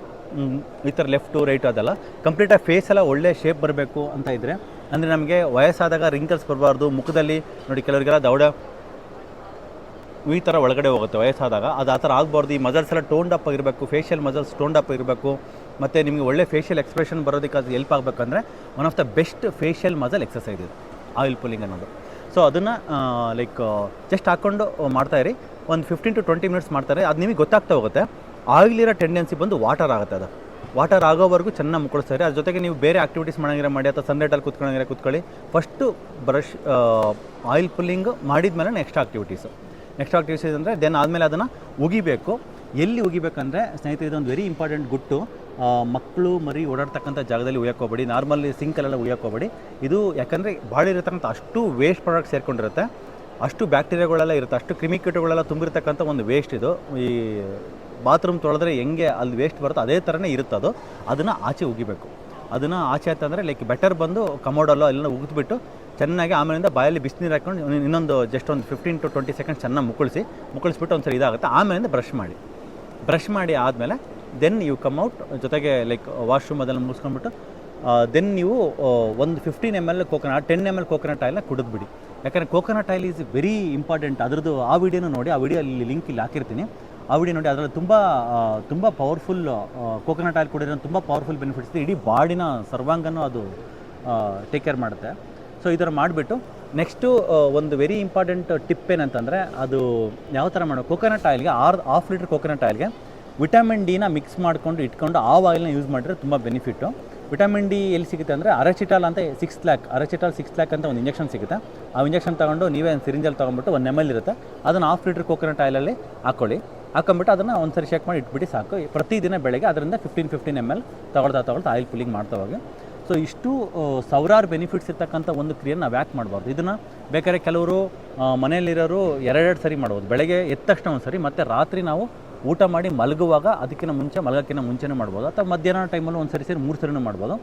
ಈ ಥರ ಲೆಫ್ಟು ರೈಟು ಅದೆಲ್ಲ. ಕಂಪ್ಲೀಟಾಗಿ ಫೇಸ್ ಎಲ್ಲ ಒಳ್ಳೆ ಶೇಪ್ ಬರಬೇಕು ಅಂತ ಇದ್ದರೆ ಅಂದರೆ ನಮಗೆ ವಯಸ್ಸಾದಾಗ ರಿಂಕಲ್ಸ್ ಬರಬಾರ್ದು. ಮುಖದಲ್ಲಿ, ನೋಡಿ, ಕೆಲವರಿಗೆಲ್ಲ ದೌಡ ಈ ಥರ ಒಳಗಡೆ ಹೋಗುತ್ತೆ ವಯಸ್ಸಾದಾಗ. ಅದು ಆ ಥರ ಆಗಬಾರ್ದು. ಈ ಮಸಲ್ಸ್ ಎಲ್ಲ ಟೋನ್ಡ್ ಅಪ್ ಆಗಿರಬೇಕು. ಫೇಶಿಯಲ್ ಮಸಲ್ಸ್ ಟೋನ್ಡ್ ಅಪ್ ಇರಬೇಕು ಮತ್ತು ನಿಮಗೆ ಒಳ್ಳೆ ಫೇಶಿಯಲ್ ಎಕ್ಸ್ಪ್ರೆಷನ್ ಬರೋದಕ್ಕೆ ಅದು ಹೆಲ್ಪ್ ಆಗಬೇಕಂದ್ರೆ one of the best facial muscle exercise ಇದು ಆಯಿಲ್ ಪುಲ್ಲಿಂಗ್ ಅನ್ನೋದು. ಸೊ ಅದನ್ನು ಲೈಕ್ ಜಸ್ಟ್ ಹಾಕ್ಕೊಂಡು ಮಾಡ್ತಾಯಿರಿ ಒಂದು ಫಿಫ್ಟೀನ್ ಟು ಟ್ವೆಂಟಿ ಮಿನಿಟ್ಸ್ ಮಾಡ್ತಾರೆ ಅದು ನಿಮಗೆ ಗೊತ್ತಾಗ್ತಾ ಹೋಗುತ್ತೆ. ಆಯಿಲ್ ಇರೋ ಟೆಂಡೆನ್ಸಿ ಬಂದು ವಾಟರ್ ಆಗುತ್ತೆ ಅದು. ವಾಟರ್ ಆಗೋವರೆಗೂ ಚೆನ್ನಾಗಿ ಮುಕ್ಕಳಿಸ್ತಾರೆ. ಅದ್ರ ಜೊತೆಗೆ ನೀವು ಬೇರೆ ಆಕ್ಟಿವಿಟೀಸ್ ಮಾಡೋಂಗಿರ ಮಾಡಿ ಅಥವಾ ಸನ್ಲೈಟಲ್ಲಿ ಕೂತ್ಕೊಂಡಂಗಿರ ಕೂತ್ಕೊಳ್ಳಿ. ಫಸ್ಟು ಬ್ರಷ್ ಆಯಿಲ್ ಪುಲ್ಲಿಂಗ್ ಮಾಡಿದ ಮೇಲೆ ನೆಕ್ಸ್ಟ್ ಆಕ್ಟಿವಿಟೀಸು ನೆಕ್ಸ್ಟ್ ಆಕ್ಟಿವಿಟೀಸ್ ಅಂದರೆ ದೆನ್ ಆದಮೇಲೆ ಅದನ್ನು ಉಗಿಬೇಕು. ಎಲ್ಲಿ ಹೋಗಿಬೇಕಂದ್ರೆ ಸ್ನೇಹಿತರೆ, ಇದೊಂದು ವೆರಿ ಇಂಪಾರ್ಟೆಂಟ್ ಗುಟ್ಟು. ಮಕ್ಕಳು ಮರಿ ಓಡಾಡ್ತಕ್ಕಂಥ ಜಾಗದಲ್ಲಿ ಉಯ್ಯೋಕೋಬೇಡಿ ನಾರ್ಮಲ್ಲಿ ಸಿಂಕಲ್ಲೆಲ್ಲ ಉಯ್ಯೋಕೋಬೇಡಿ ಇದು ಯಾಕಂದರೆ ಭಾಳ ಇರತಕ್ಕಂಥ ಅಷ್ಟು ವೇಸ್ಟ್ ಪ್ರಾಡಕ್ಟ್ ಸೇರಿಕೊಂಡಿರುತ್ತೆ. ಅಷ್ಟು ಬ್ಯಾಕ್ಟೀರಿಯಾಗಳೆಲ್ಲ ಇರುತ್ತೆ. ಅಷ್ಟು ಕ್ರಿಮಿಕೀಟಗಳೆಲ್ಲ ತುಂಬಿರ್ತಕ್ಕಂಥ ಒಂದು ವೇಸ್ಟ್ ಇದು. ಈ ಬಾತ್ರೂಮ್ ತೊಳೆದ್ರೆ ಹೆಂಗೆ ಅಲ್ಲಿ ವೇಸ್ಟ್ ಬರುತ್ತೋ ಅದೇ ಥರನೇ ಇರುತ್ತೆ ಅದು. ಅದನ್ನು ಆಚೆ ಉಗಿಬೇಕು. ಅದನ್ನು ಆಚೆ ಅಂತಂದರೆ ಲೈಕ್ ಬೆಟರ್ ಬಂದು ಕಮೋಡಲ್ಲೋ ಎಲ್ಲ ಉಗಿದ್ಬಿಟ್ಟು ಚೆನ್ನಾಗಿ ಆಮೇಲಿಂದ ಬಾಯಲ್ಲಿ ಬಿಸಿನೀರು ಹಾಕೊಂಡು ಇನ್ನೊಂದು ಜಸ್ಟ್ ಒಂದು ಫಿಫ್ಟೀನ್ ಟು ಟ್ವೆಂಟಿ ಸೆಕೆಂಡ್ಸ್ ಚೆನ್ನಾಗಿ ಮುಕ್ಕಳಿಸಿ, ಮುಕ್ಕಳಿಸ್ಬಿಟ್ಟು ಒಂದು ಸರಿ ಇದಾಗುತ್ತೆ. ಆಮೇಲಿಂದ ಬ್ರಷ್ ಮಾಡಿ. ಬ್ರಷ್ ಮಾಡಿ ಆದಮೇಲೆ ದೆನ್ ಯು ಕಮ್ ಔಟ್ ಜೊತೆಗೆ ಲೈಕ್ ವಾಶ್ರೂಮ್ ಅದೆಲ್ಲ ಮುಗಿಸ್ಕೊಂಡ್ಬಿಟ್ಟು ದೆನ್ ನೀವು ಒಂದು fifteen M L coconut ten M L coconut ಆಯಿಲ್ನ ಕುಡಿದ್ಬಿಡಿ ಯಾಕಂದರೆ coconut oil is very important ಅದರದ್ದು ಆ ವಿಡಿಯೋನ ನೋಡಿ, ಆ ವಿಡಿಯೋ ಅಲ್ಲಿ ಲಿಂಕ್ ಇಲ್ಲಿ ಹಾಕಿರ್ತೀನಿ. ಆ ವಿಡಿಯೋ ನೋಡಿ ಅದರಲ್ಲಿ ತುಂಬ ತುಂಬ ಪವರ್ಫುಲ್ ಕೋಕೋನಟ್ ಆಯಿಲ್ ಕುಡಿರೋ ತುಂಬ ಪವರ್ಫುಲ್ ಬೆನಿಫಿಟ್ಸ್ ಇದೆ. ಇಡೀ ಬಾಡಿನ ಸರ್ವಾಂಗನೂ ಅದು ಟೇಕ್ ಕೇರ್ ಮಾಡುತ್ತೆ. ಸೊ ಈ ಥರ ಮಾಡಿಬಿಟ್ಟು ನೆಕ್ಸ್ಟು ಒಂದು ವೆರಿ ಇಂಪಾರ್ಟೆಂಟ್ ಟಿಪ್ ಏನಂತಂದರೆ, ಅದು ಯಾವ ಥರ ಮಾಡೋ ಕೊಕೊನಟ್ ಆಯಿಲ್ಗೆ ಆರ್ ಹಾಫ್ ಲೀಟ್ರ್ ಕೊಕೊನಟ್ ಆಯಿಲ್ಗೆ ವಿಟಮಿನ್ ಡಿನ ಮಿಕ್ಸ್ ಮಾಡ್ಕೊಂಡು ಇಟ್ಕೊಂಡು ಆ ಆಯಿಲ್ನ ಯೂಸ್ ಮಾಡಿದ್ರೆ ತುಂಬ ಬೆನಿಫಿಟ್ಟು ವಿಟಮಿನ್ ಡಿ ಎಲ್ಲಿ ಸಿಗುತ್ತೆ ಅಂದರೆ ಅರಚಿಟಾಲ್ ಅಂತ six lakh Arachitol six lakh ಅಂತ ಒಂದು ಇಂಜೆಕ್ಷನ್ ಸಿಗುತ್ತೆ. ಆ ಇಂಜೆಕ್ಷನ್ ತೊಗೊಂಡು ನೀವೇ ಒಂದು ಸಿರಿಂಜಲ್ಲಿ ತೊಗೊಂಬಿಟ್ಟು ಒಂದು ಎಂ ಎಲ್ ಇರುತ್ತೆ. ಅದನ್ನು ಹಾಫ್ ಲೀಟ್ರ್ ಕೋಕೋನಟ್ ಆಯಿಲಲ್ಲಿ ಹಾಕ್ಕೊಳ್ಳಿ ಹಾಕೊಂಬಿಟ್ಟು ಅದನ್ನು ಒಂದು ಸರಿ ಶೇಕ್ ಮಾಡಿ ಇಟ್ಬಿಟ್ಟು ಸಾಕು. ಪ್ರತಿದಿನ ಬೆಳಗ್ಗೆ ಅದರಿಂದ ಫಿಫ್ಟೀನ್ ಫಿಫ್ಟೀನ್ ಎಂ ಎಲ್ ತೊಗೊಳ್ತಾ ತೊಗೊಳ್ತಾ ಆಯಿಲ್ ಪುಲ್ಲಿಂಗ್ ಮಾಡ್ತಾ ಹೋಗಿ. ಸೊ ಇಷ್ಟು ಸಾವಿರಾರು ಬೆನಿಫಿಟ್ಸ್ ಇರ್ತಕ್ಕಂಥ ಒಂದು ಕ್ರಿಯೆ ನಾವು ಯಾಕೆ ಮಾಡಬಾರ್ದು? ಇದನ್ನು ಬೇಕಾದ್ರೆ ಕೆಲವರು ಮನೆಯಲ್ಲಿರೋರು ಎರಡೆರಡು ಸರಿ ಮಾಡ್ಬೋದು. ಬೆಳಗ್ಗೆ ಎದ್ದ ತಕ್ಷಣ ಒಂದು ಸರಿ, ಮತ್ತು ರಾತ್ರಿ ನಾವು ಊಟ ಮಾಡಿ ಮಲಗುವಾಗ ಅದಕ್ಕಿಂತ ಮುಂಚೆ, ಮಲಗೋಕ್ಕಿಂತ ಮುಂಚೆನೂ ಮಾಡ್ಬೋದು. ಅಥವಾ ಮಧ್ಯಾಹ್ನ ಟೈಮಲ್ಲಿ ಒಂದು ಸರಿ ಸರಿ ಮೂರು ಸರಿನೂ ಮಾಡ್ಬೋದು.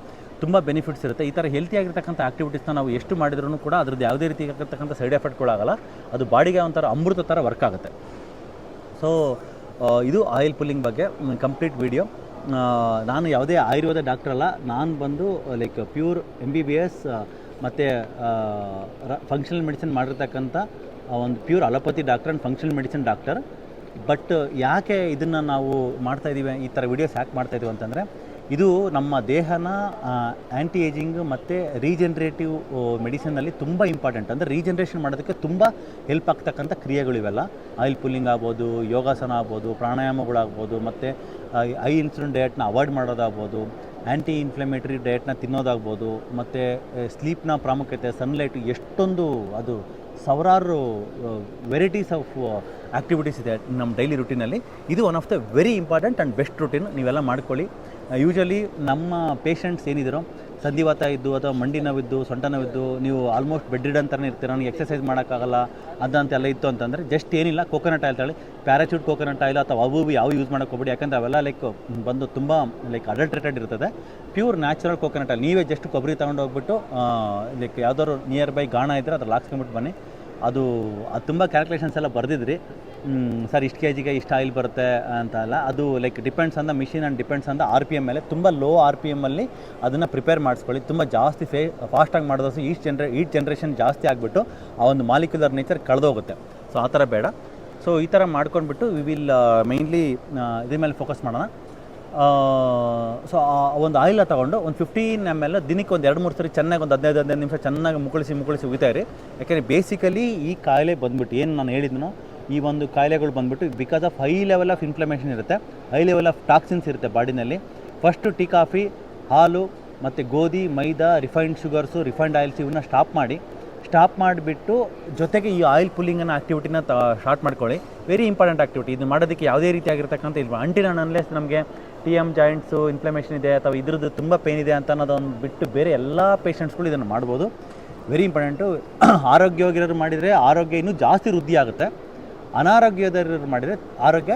ತುಂಬ ಬೆನಿಫಿಟ್ಸ್ ಇರುತ್ತೆ. ಈ ಥರ ಹೆಲ್ತಿಯಾಗಿರ್ತಕ್ಕಂಥ ಆಕ್ಟಿವಿಟೀಸ್ನ ನಾವು ಎಷ್ಟು ಮಾಡಿದ್ರೂ ಕೂಡ ಅದ್ರದ್ದು ಯಾವುದೇ ರೀತಿ ಆಗಿರ್ತಕ್ಕಂಥ ಸೈಡ್ ಎಫೆಕ್ಟ್ಗಳಾಗಲ್ಲ ಅದು ಬಾಡಿಗೆ ಒಂಥರ ಅಮೃತ ಥರ ವರ್ಕ್ ಆಗುತ್ತೆ. ಸೊ ಇದು ಆಯಿಲ್ ಪುಲ್ಲಿಂಗ್ ಬಗ್ಗೆ ಕಂಪ್ಲೀಟ್ ವಿಡಿಯೋ ನಾನು ಯಾವುದೇ ಆಯುರ್ವೇದ ಡಾಕ್ಟರ್ ಅಲ್ಲ. ನಾನು ಬಂದು like pure M B B S ಮತ್ತು ಫಂಕ್ಷನಲ್ ಮೆಡಿಸಿನ್ ಮಾಡಿರ್ತಕ್ಕಂಥ ಒಂದು pure allopathy doctor and functional medicine doctor but ಯಾಕೆ ಇದನ್ನು ನಾವು ಮಾಡ್ತಾಯಿದ್ದೀವಿ ಈ ಥರ ವಿಡಿಯೋಸ್ ಯಾಕೆ ಮಾಡ್ತಾಯಿದ್ದೀವಿ ಅಂತಂದರೆ ಇದು ನಮ್ಮ ದೇಹನ ಆ್ಯಂಟಿ ಏಜಿಂಗ್ ಮತ್ತು ರೀಜನ್ರೇಟಿವ್ ಮೆಡಿಸನ್ನಲ್ಲಿ ತುಂಬ ಇಂಪಾರ್ಟೆಂಟ್ ಅಂದರೆ ರೀಜನ್ರೇಷನ್ ಮಾಡೋದಕ್ಕೆ ತುಂಬ ಹೆಲ್ಪ್ ಆಗ್ತಕ್ಕಂಥ ಕ್ರಿಯೆಗಳು ಇವೆಲ್ಲ. ಆಯಿಲ್ ಪುಲ್ಲಿಂಗ್ ಆಗ್ಬೋದು, ಯೋಗಾಸನ ಆಗ್ಬೋದು, ಪ್ರಾಣಾಯಾಮಗಳಾಗ್ಬೋದು, ಮತ್ತು ಐ ಇನ್ಸುಲಿನ್ ಡಯಟ್ನ ಅವಾಯ್ಡ್ ಮಾಡೋದಾಗ್ಬೋದು ಆ್ಯಂಟಿ ಇನ್ಫ್ಲಮೇಟರಿ ಡಯಟ್ನ ತಿನ್ನೋದಾಗ್ಬೋದು, ಮತ್ತು ಸ್ಲೀಪ್ನ ಪ್ರಾಮುಖ್ಯತೆ ಸನ್ಲೈಟ್ ಎಷ್ಟೊಂದು ಅದು ಸಾವಿರಾರು ವೆರೈಟೀಸ್ ಆಫ್ ಆ್ಯಕ್ಟಿವಿಟೀಸ್ ಇದೆ ನಮ್ಮ ಡೈಲಿ ರುಟೀನಲ್ಲಿ ಇದು one of the very important and best routine ನೀವೆಲ್ಲ ಮಾಡ್ಕೊಳ್ಳಿ. ಯೂಶಲಿ ನಮ್ಮ ಪೇಷಂಟ್ಸ್ ಏನಿದ್ರು ಸಂಧಿವಾತ ಇದ್ದು ಅಥವಾ ಮಂಡಿ ನೋವಿದ್ದು, ಸೊಂಟ ನೋವಿದ್ದು, ನೀವು ಆಲ್ಮೋಸ್ಟ್ ಬೆಡ್ ರಿಡ್ ಅಂತಲೇ ಇರ್ತೀರ, ನನಗೆ ಎಕ್ಸಸೈಸ್ ಮಾಡೋಕ್ಕಾಗಲ್ಲ, ಅದಂತೆಲ್ಲ ಇತ್ತು ಅಂತಂದರೆ ಜಸ್ಟ್ ಏನಿಲ್ಲ ಕೋಕೋನಟ್ ಆಯಿಲ್ ತಗೊಳ್ಳಿ. ಪ್ಯಾರಾಚೂಟ್ ಕೋಕೋನಟ್ ಆಯಿಲ್ ಅಥವಾ ಅವು ಯಾವ ಯೂಸ್ ಹೋಗ್ಬೇಡಿ ಯಾಕಂದರೆ ಅವೆಲ್ಲ ಲೈಕ್ ಬಂದು ತುಂಬ ಲೈಕ್ ಅಡಲ್ಟ್ರೇಟೆಡ್ ಇರ್ತದೆ. ಪ್ಯೂರ್ ನ್ಯಾಚುರಲ್ ಕೋಕೋನಟ್ ಆಯಿಲ್ ನೀವೇ ಜಸ್ಟ್ ಕೊಬ್ಬರಿ ತೊಗೊಂಡು ಹೋಗ್ಬಿಟ್ಟು ಲೈಕ್ ಯಾವ್ದಾದ್ರು ನಿಯರ್ ಬೈ ಗಾಣ ಇದ್ದರೆ ಅದ್ರಲ್ಲಿ ಹಾಕ್ಸ್ಕೊಂಬಿಟ್ಟು ಬನ್ನಿ. ಅದು ಅದು ತುಂಬ ಕ್ಯಾಲ್ಕುಲೇಷನ್ಸ್ ಎಲ್ಲ ಬರೆದಿದ್ರಿ. ಸರ್ ಇಷ್ಟು ಕೆ ಜಿಗೆ ಇಷ್ಟು ಆಯಿಲ್ ಬರುತ್ತೆ ಅಂತ ಅಲ್ಲ, ಅದು like depends on the machine and depends on the R P M ಮೇಲೆ, ತುಂಬ ಲೋ ಆರ್ ಪಿ ಎಮ್ಮಲ್ಲಿ ಅದನ್ನು ಪ್ರಿಪೇರ್ ಮಾಡಿಸ್ಕೊಳ್ಳಿ. ತುಂಬ ಜಾಸ್ತಿ ಫೇ ಫಾಸ್ಟಾಗಿ ಮಾಡಿದಷ್ಟು ಈಸ್ಟ್ ಜನ್ರೇ ಈಟ್ ಜನ್ರೇಷನ್ ಜಾಸ್ತಿ ಆಗಿಬಿಟ್ಟು ಆ ಒಂದು ಮಾಲಿಕ್ಯುಲರ್ ನೇಚರ್ ಕಳೆದೋಗುತ್ತೆ. ಸೊ ಆ ಥರ ಬೇಡ. ಸೊ ಈ ಥರ ಮಾಡ್ಕೊಂಡ್ಬಿಟ್ಟು ವಿ ವಿಲ್ ಮೈನ್ಲಿ ಇದ್ರ ಮೇಲೆ ಫೋಕಸ್ ಮಾಡೋಣ. ಸೊ ಒಂದು ಆಯಿಲ ತೊಗೊಂಡು ಒಂದು ಫಿಫ್ಟೀನ್ ಎಂ ಎಲ್ ದಿನಕ್ಕೆ ಒಂದು ಎರಡು ಮೂರು ಸರಿ ಚೆನ್ನಾಗಿ ಒಂದು ಹದಿನೈದು ಹದಿನೈದು ನಿಮಿಷ ಚೆನ್ನಾಗಿ ಮುಕ್ಕಳಿಸಿ ಮುಕ್ಕಳಿಸಿ ಉಗಿತಾ ಇರಿ. ಯಾಕೆಂದರೆ ಬೇಸಿಕಲಿ ಈ ಕಾಯಿಲೆ ಬಂದ್ಬಿಟ್ಟು ಏನು ನಾನು ಹೇಳಿದ್ನೋ, ಈ ಒಂದು ಕಾಯಿಲೆಗಳು ಬಂದ್ಬಿಟ್ಟು because of high level of inflammation ಇರುತ್ತೆ ಹೈ ಲೆವೆಲ್ ಆಫ್ ಟಾಕ್ಸಿನ್ಸ್ ಇರುತ್ತೆ ಬಾಡಿನಲ್ಲಿ. ಫಸ್ಟು ಟೀ ಕಾಫಿ ಹಾಲು ಮತ್ತು ಗೋಧಿ, maida refined sugars refined oils ಇವನ್ನ ಸ್ಟಾಪ್ ಮಾಡಿ. ಸ್ಟಾಪ್ ಮಾಡಿಬಿಟ್ಟು ಜೊತೆಗೆ ಈ ಆಯಿಲ್ ಪುಲ್ಲಿಂಗ್ ಆ್ಯಕ್ಟಿವಿಟಿನ ತ ಸ್ಟಾರ್ಟ್ ಮಾಡ್ಕೊಳ್ಳಿ. ವೆರಿ ಇಂಪಾರ್ಟೆಂಟ್ ಆ್ಯಕ್ಟಿವಿಟಿ ಇದು ಮಾಡೋದಕ್ಕೆ ಯಾವುದೇ ರೀತಿ ಆಗಿರ್ತಕ್ಕಂಥ ಇಲ್ಲ ಅಂಟಿನ ಅನ್ಲೆಸ್ ನಮಗೆ ಟಿ ಎಂ ಜಾಯಿಂಟ್ಸು ಇನ್ಫ್ಲಮೇಷನ್ ಇದೆ ಅಥವಾ ಇದ್ರದ್ದು ತುಂಬ ಪೇನ್ ಇದೆ ಅಂತ ಅನ್ನೋದನ್ನು ಬಿಟ್ಟು ಬೇರೆ ಎಲ್ಲ ಪೇಷಂಟ್ಸ್ಗಳು ಇದನ್ನು ಮಾಡ್ಬೋದು. ವೆರಿ ಇಂಪಾರ್ಟೆಂಟು ಆರೋಗ್ಯವಾಗಿರೋರು ಮಾಡಿದರೆ ಆರೋಗ್ಯ ಇನ್ನೂ ಜಾಸ್ತಿ ವೃದ್ಧಿ ಆಗುತ್ತೆ. ಅನಾರೋಗ್ಯದವರು ಮಾಡಿದರೆ ಆರೋಗ್ಯ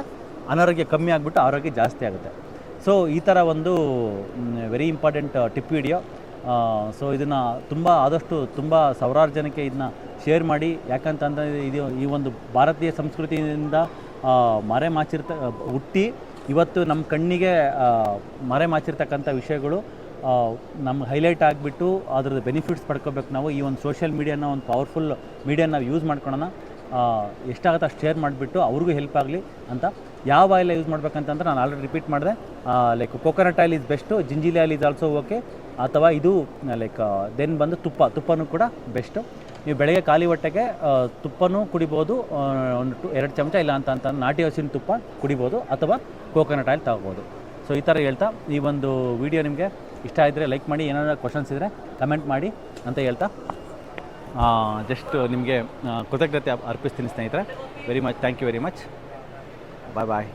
ಅನಾರೋಗ್ಯ ಕಮ್ಮಿ ಆಗಿಬಿಟ್ಟು ಆರೋಗ್ಯ ಜಾಸ್ತಿ ಆಗುತ್ತೆ. ಸೊ ಈ ಥರ ಒಂದು very important tip video so ಇದನ್ನು ತುಂಬ ಆದಷ್ಟು ತುಂಬ ಸಾವಿರಾರು ಜನಕ್ಕೆ ಇದನ್ನ ಶೇರ್ ಮಾಡಿ. ಯಾಕಂತಂದರೆ ಇದು ಈ ಒಂದು ಭಾರತೀಯ ಸಂಸ್ಕೃತಿಯಿಂದ ಮರೆ ಮಾಚಿರ್ತ ಹುಟ್ಟಿ ಇವತ್ತು ನಮ್ಮ ಕಣ್ಣಿಗೆ ಮರೆಮಾಚಿರ್ತಕ್ಕಂಥ ಮರೆ ಮಾಚಿರ್ತಕ್ಕಂಥ ವಿಷಯಗಳು ನಮ್ಮ ಹೈಲೈಟ್ ಆಗಿಬಿಟ್ಟು ಅದ್ರದ್ದು ಬೆನಿಫಿಟ್ಸ್ ಪಡ್ಕೋಬೇಕು ನಾವು. ಈ ಒಂದು ಸೋಷಿಯಲ್ ಮೀಡಿಯಾನ ಒಂದು ಪವರ್ಫುಲ್ ಮೀಡಿಯಾನ ನಾವು ಯೂಸ್ ಮಾಡ್ಕೊಳ್ಳೋಣ ಎಷ್ಟಾಗುತ್ತೆ ಅಷ್ಟು ಶೇರ್ ಮಾಡಿಬಿಟ್ಟು ಅವ್ರಿಗೂ ಹೆಲ್ಪ್ ಆಗಲಿ ಅಂತ. ಯಾವ ಆಯಿಲ್ ಯೂಸ್ ಮಾಡ್ಬೇಕಂತಂದ್ರೆ ನಾನು ಆಲ್ರೆಡಿ ರಿಪೀಟ್ ಮಾಡಿದೆ. Like coconut oil is best gingelly oil is also okay ಅಥವಾ ಇದು ಲೈಕ್ ದೆನ್ ಬಂದು ತುಪ್ಪ, ತುಪ್ಪನೂ ಕೂಡ ಬೆಸ್ಟು ನೀವು ಬೆಳಗ್ಗೆ ಖಾಲಿ ಹೊಟ್ಟೆಗೆ ತುಪ್ಪನೂ ಕುಡಿಬೋದು ಒಂದು ಟು, ಎರಡು ಚಮಚ ಇಲ್ಲ ಅಂತ ಅಂತ ನಾಟಿ ಹಸಿನ ತುಪ್ಪ ಕುಡಿಬೋದು, ಅಥವಾ ಕೋಕೋನಟ್ ಆಯಿಲ್ ತಗೋಬೋದು. ಸೊ ಈ ಥರ ಹೇಳ್ತಾ, ಈ ಒಂದು ವಿಡಿಯೋ ನಿಮಗೆ ಇಷ್ಟ ಇದ್ದರೆ ಲೈಕ್ ಮಾಡಿ, ಏನಾದರೂ ಕ್ವಶನ್ಸ್ ಇದ್ದರೆ ಕಮೆಂಟ್ ಮಾಡಿ ಅಂತ ಹೇಳ್ತಾ ಜಸ್ಟ್ ನಿಮಗೆ ಕೃತಜ್ಞತೆ ಅರ್ಪಿಸ್ತೀನಿ ಸ್ನೇಹಿತರೆ. Very much thank you very much bye bye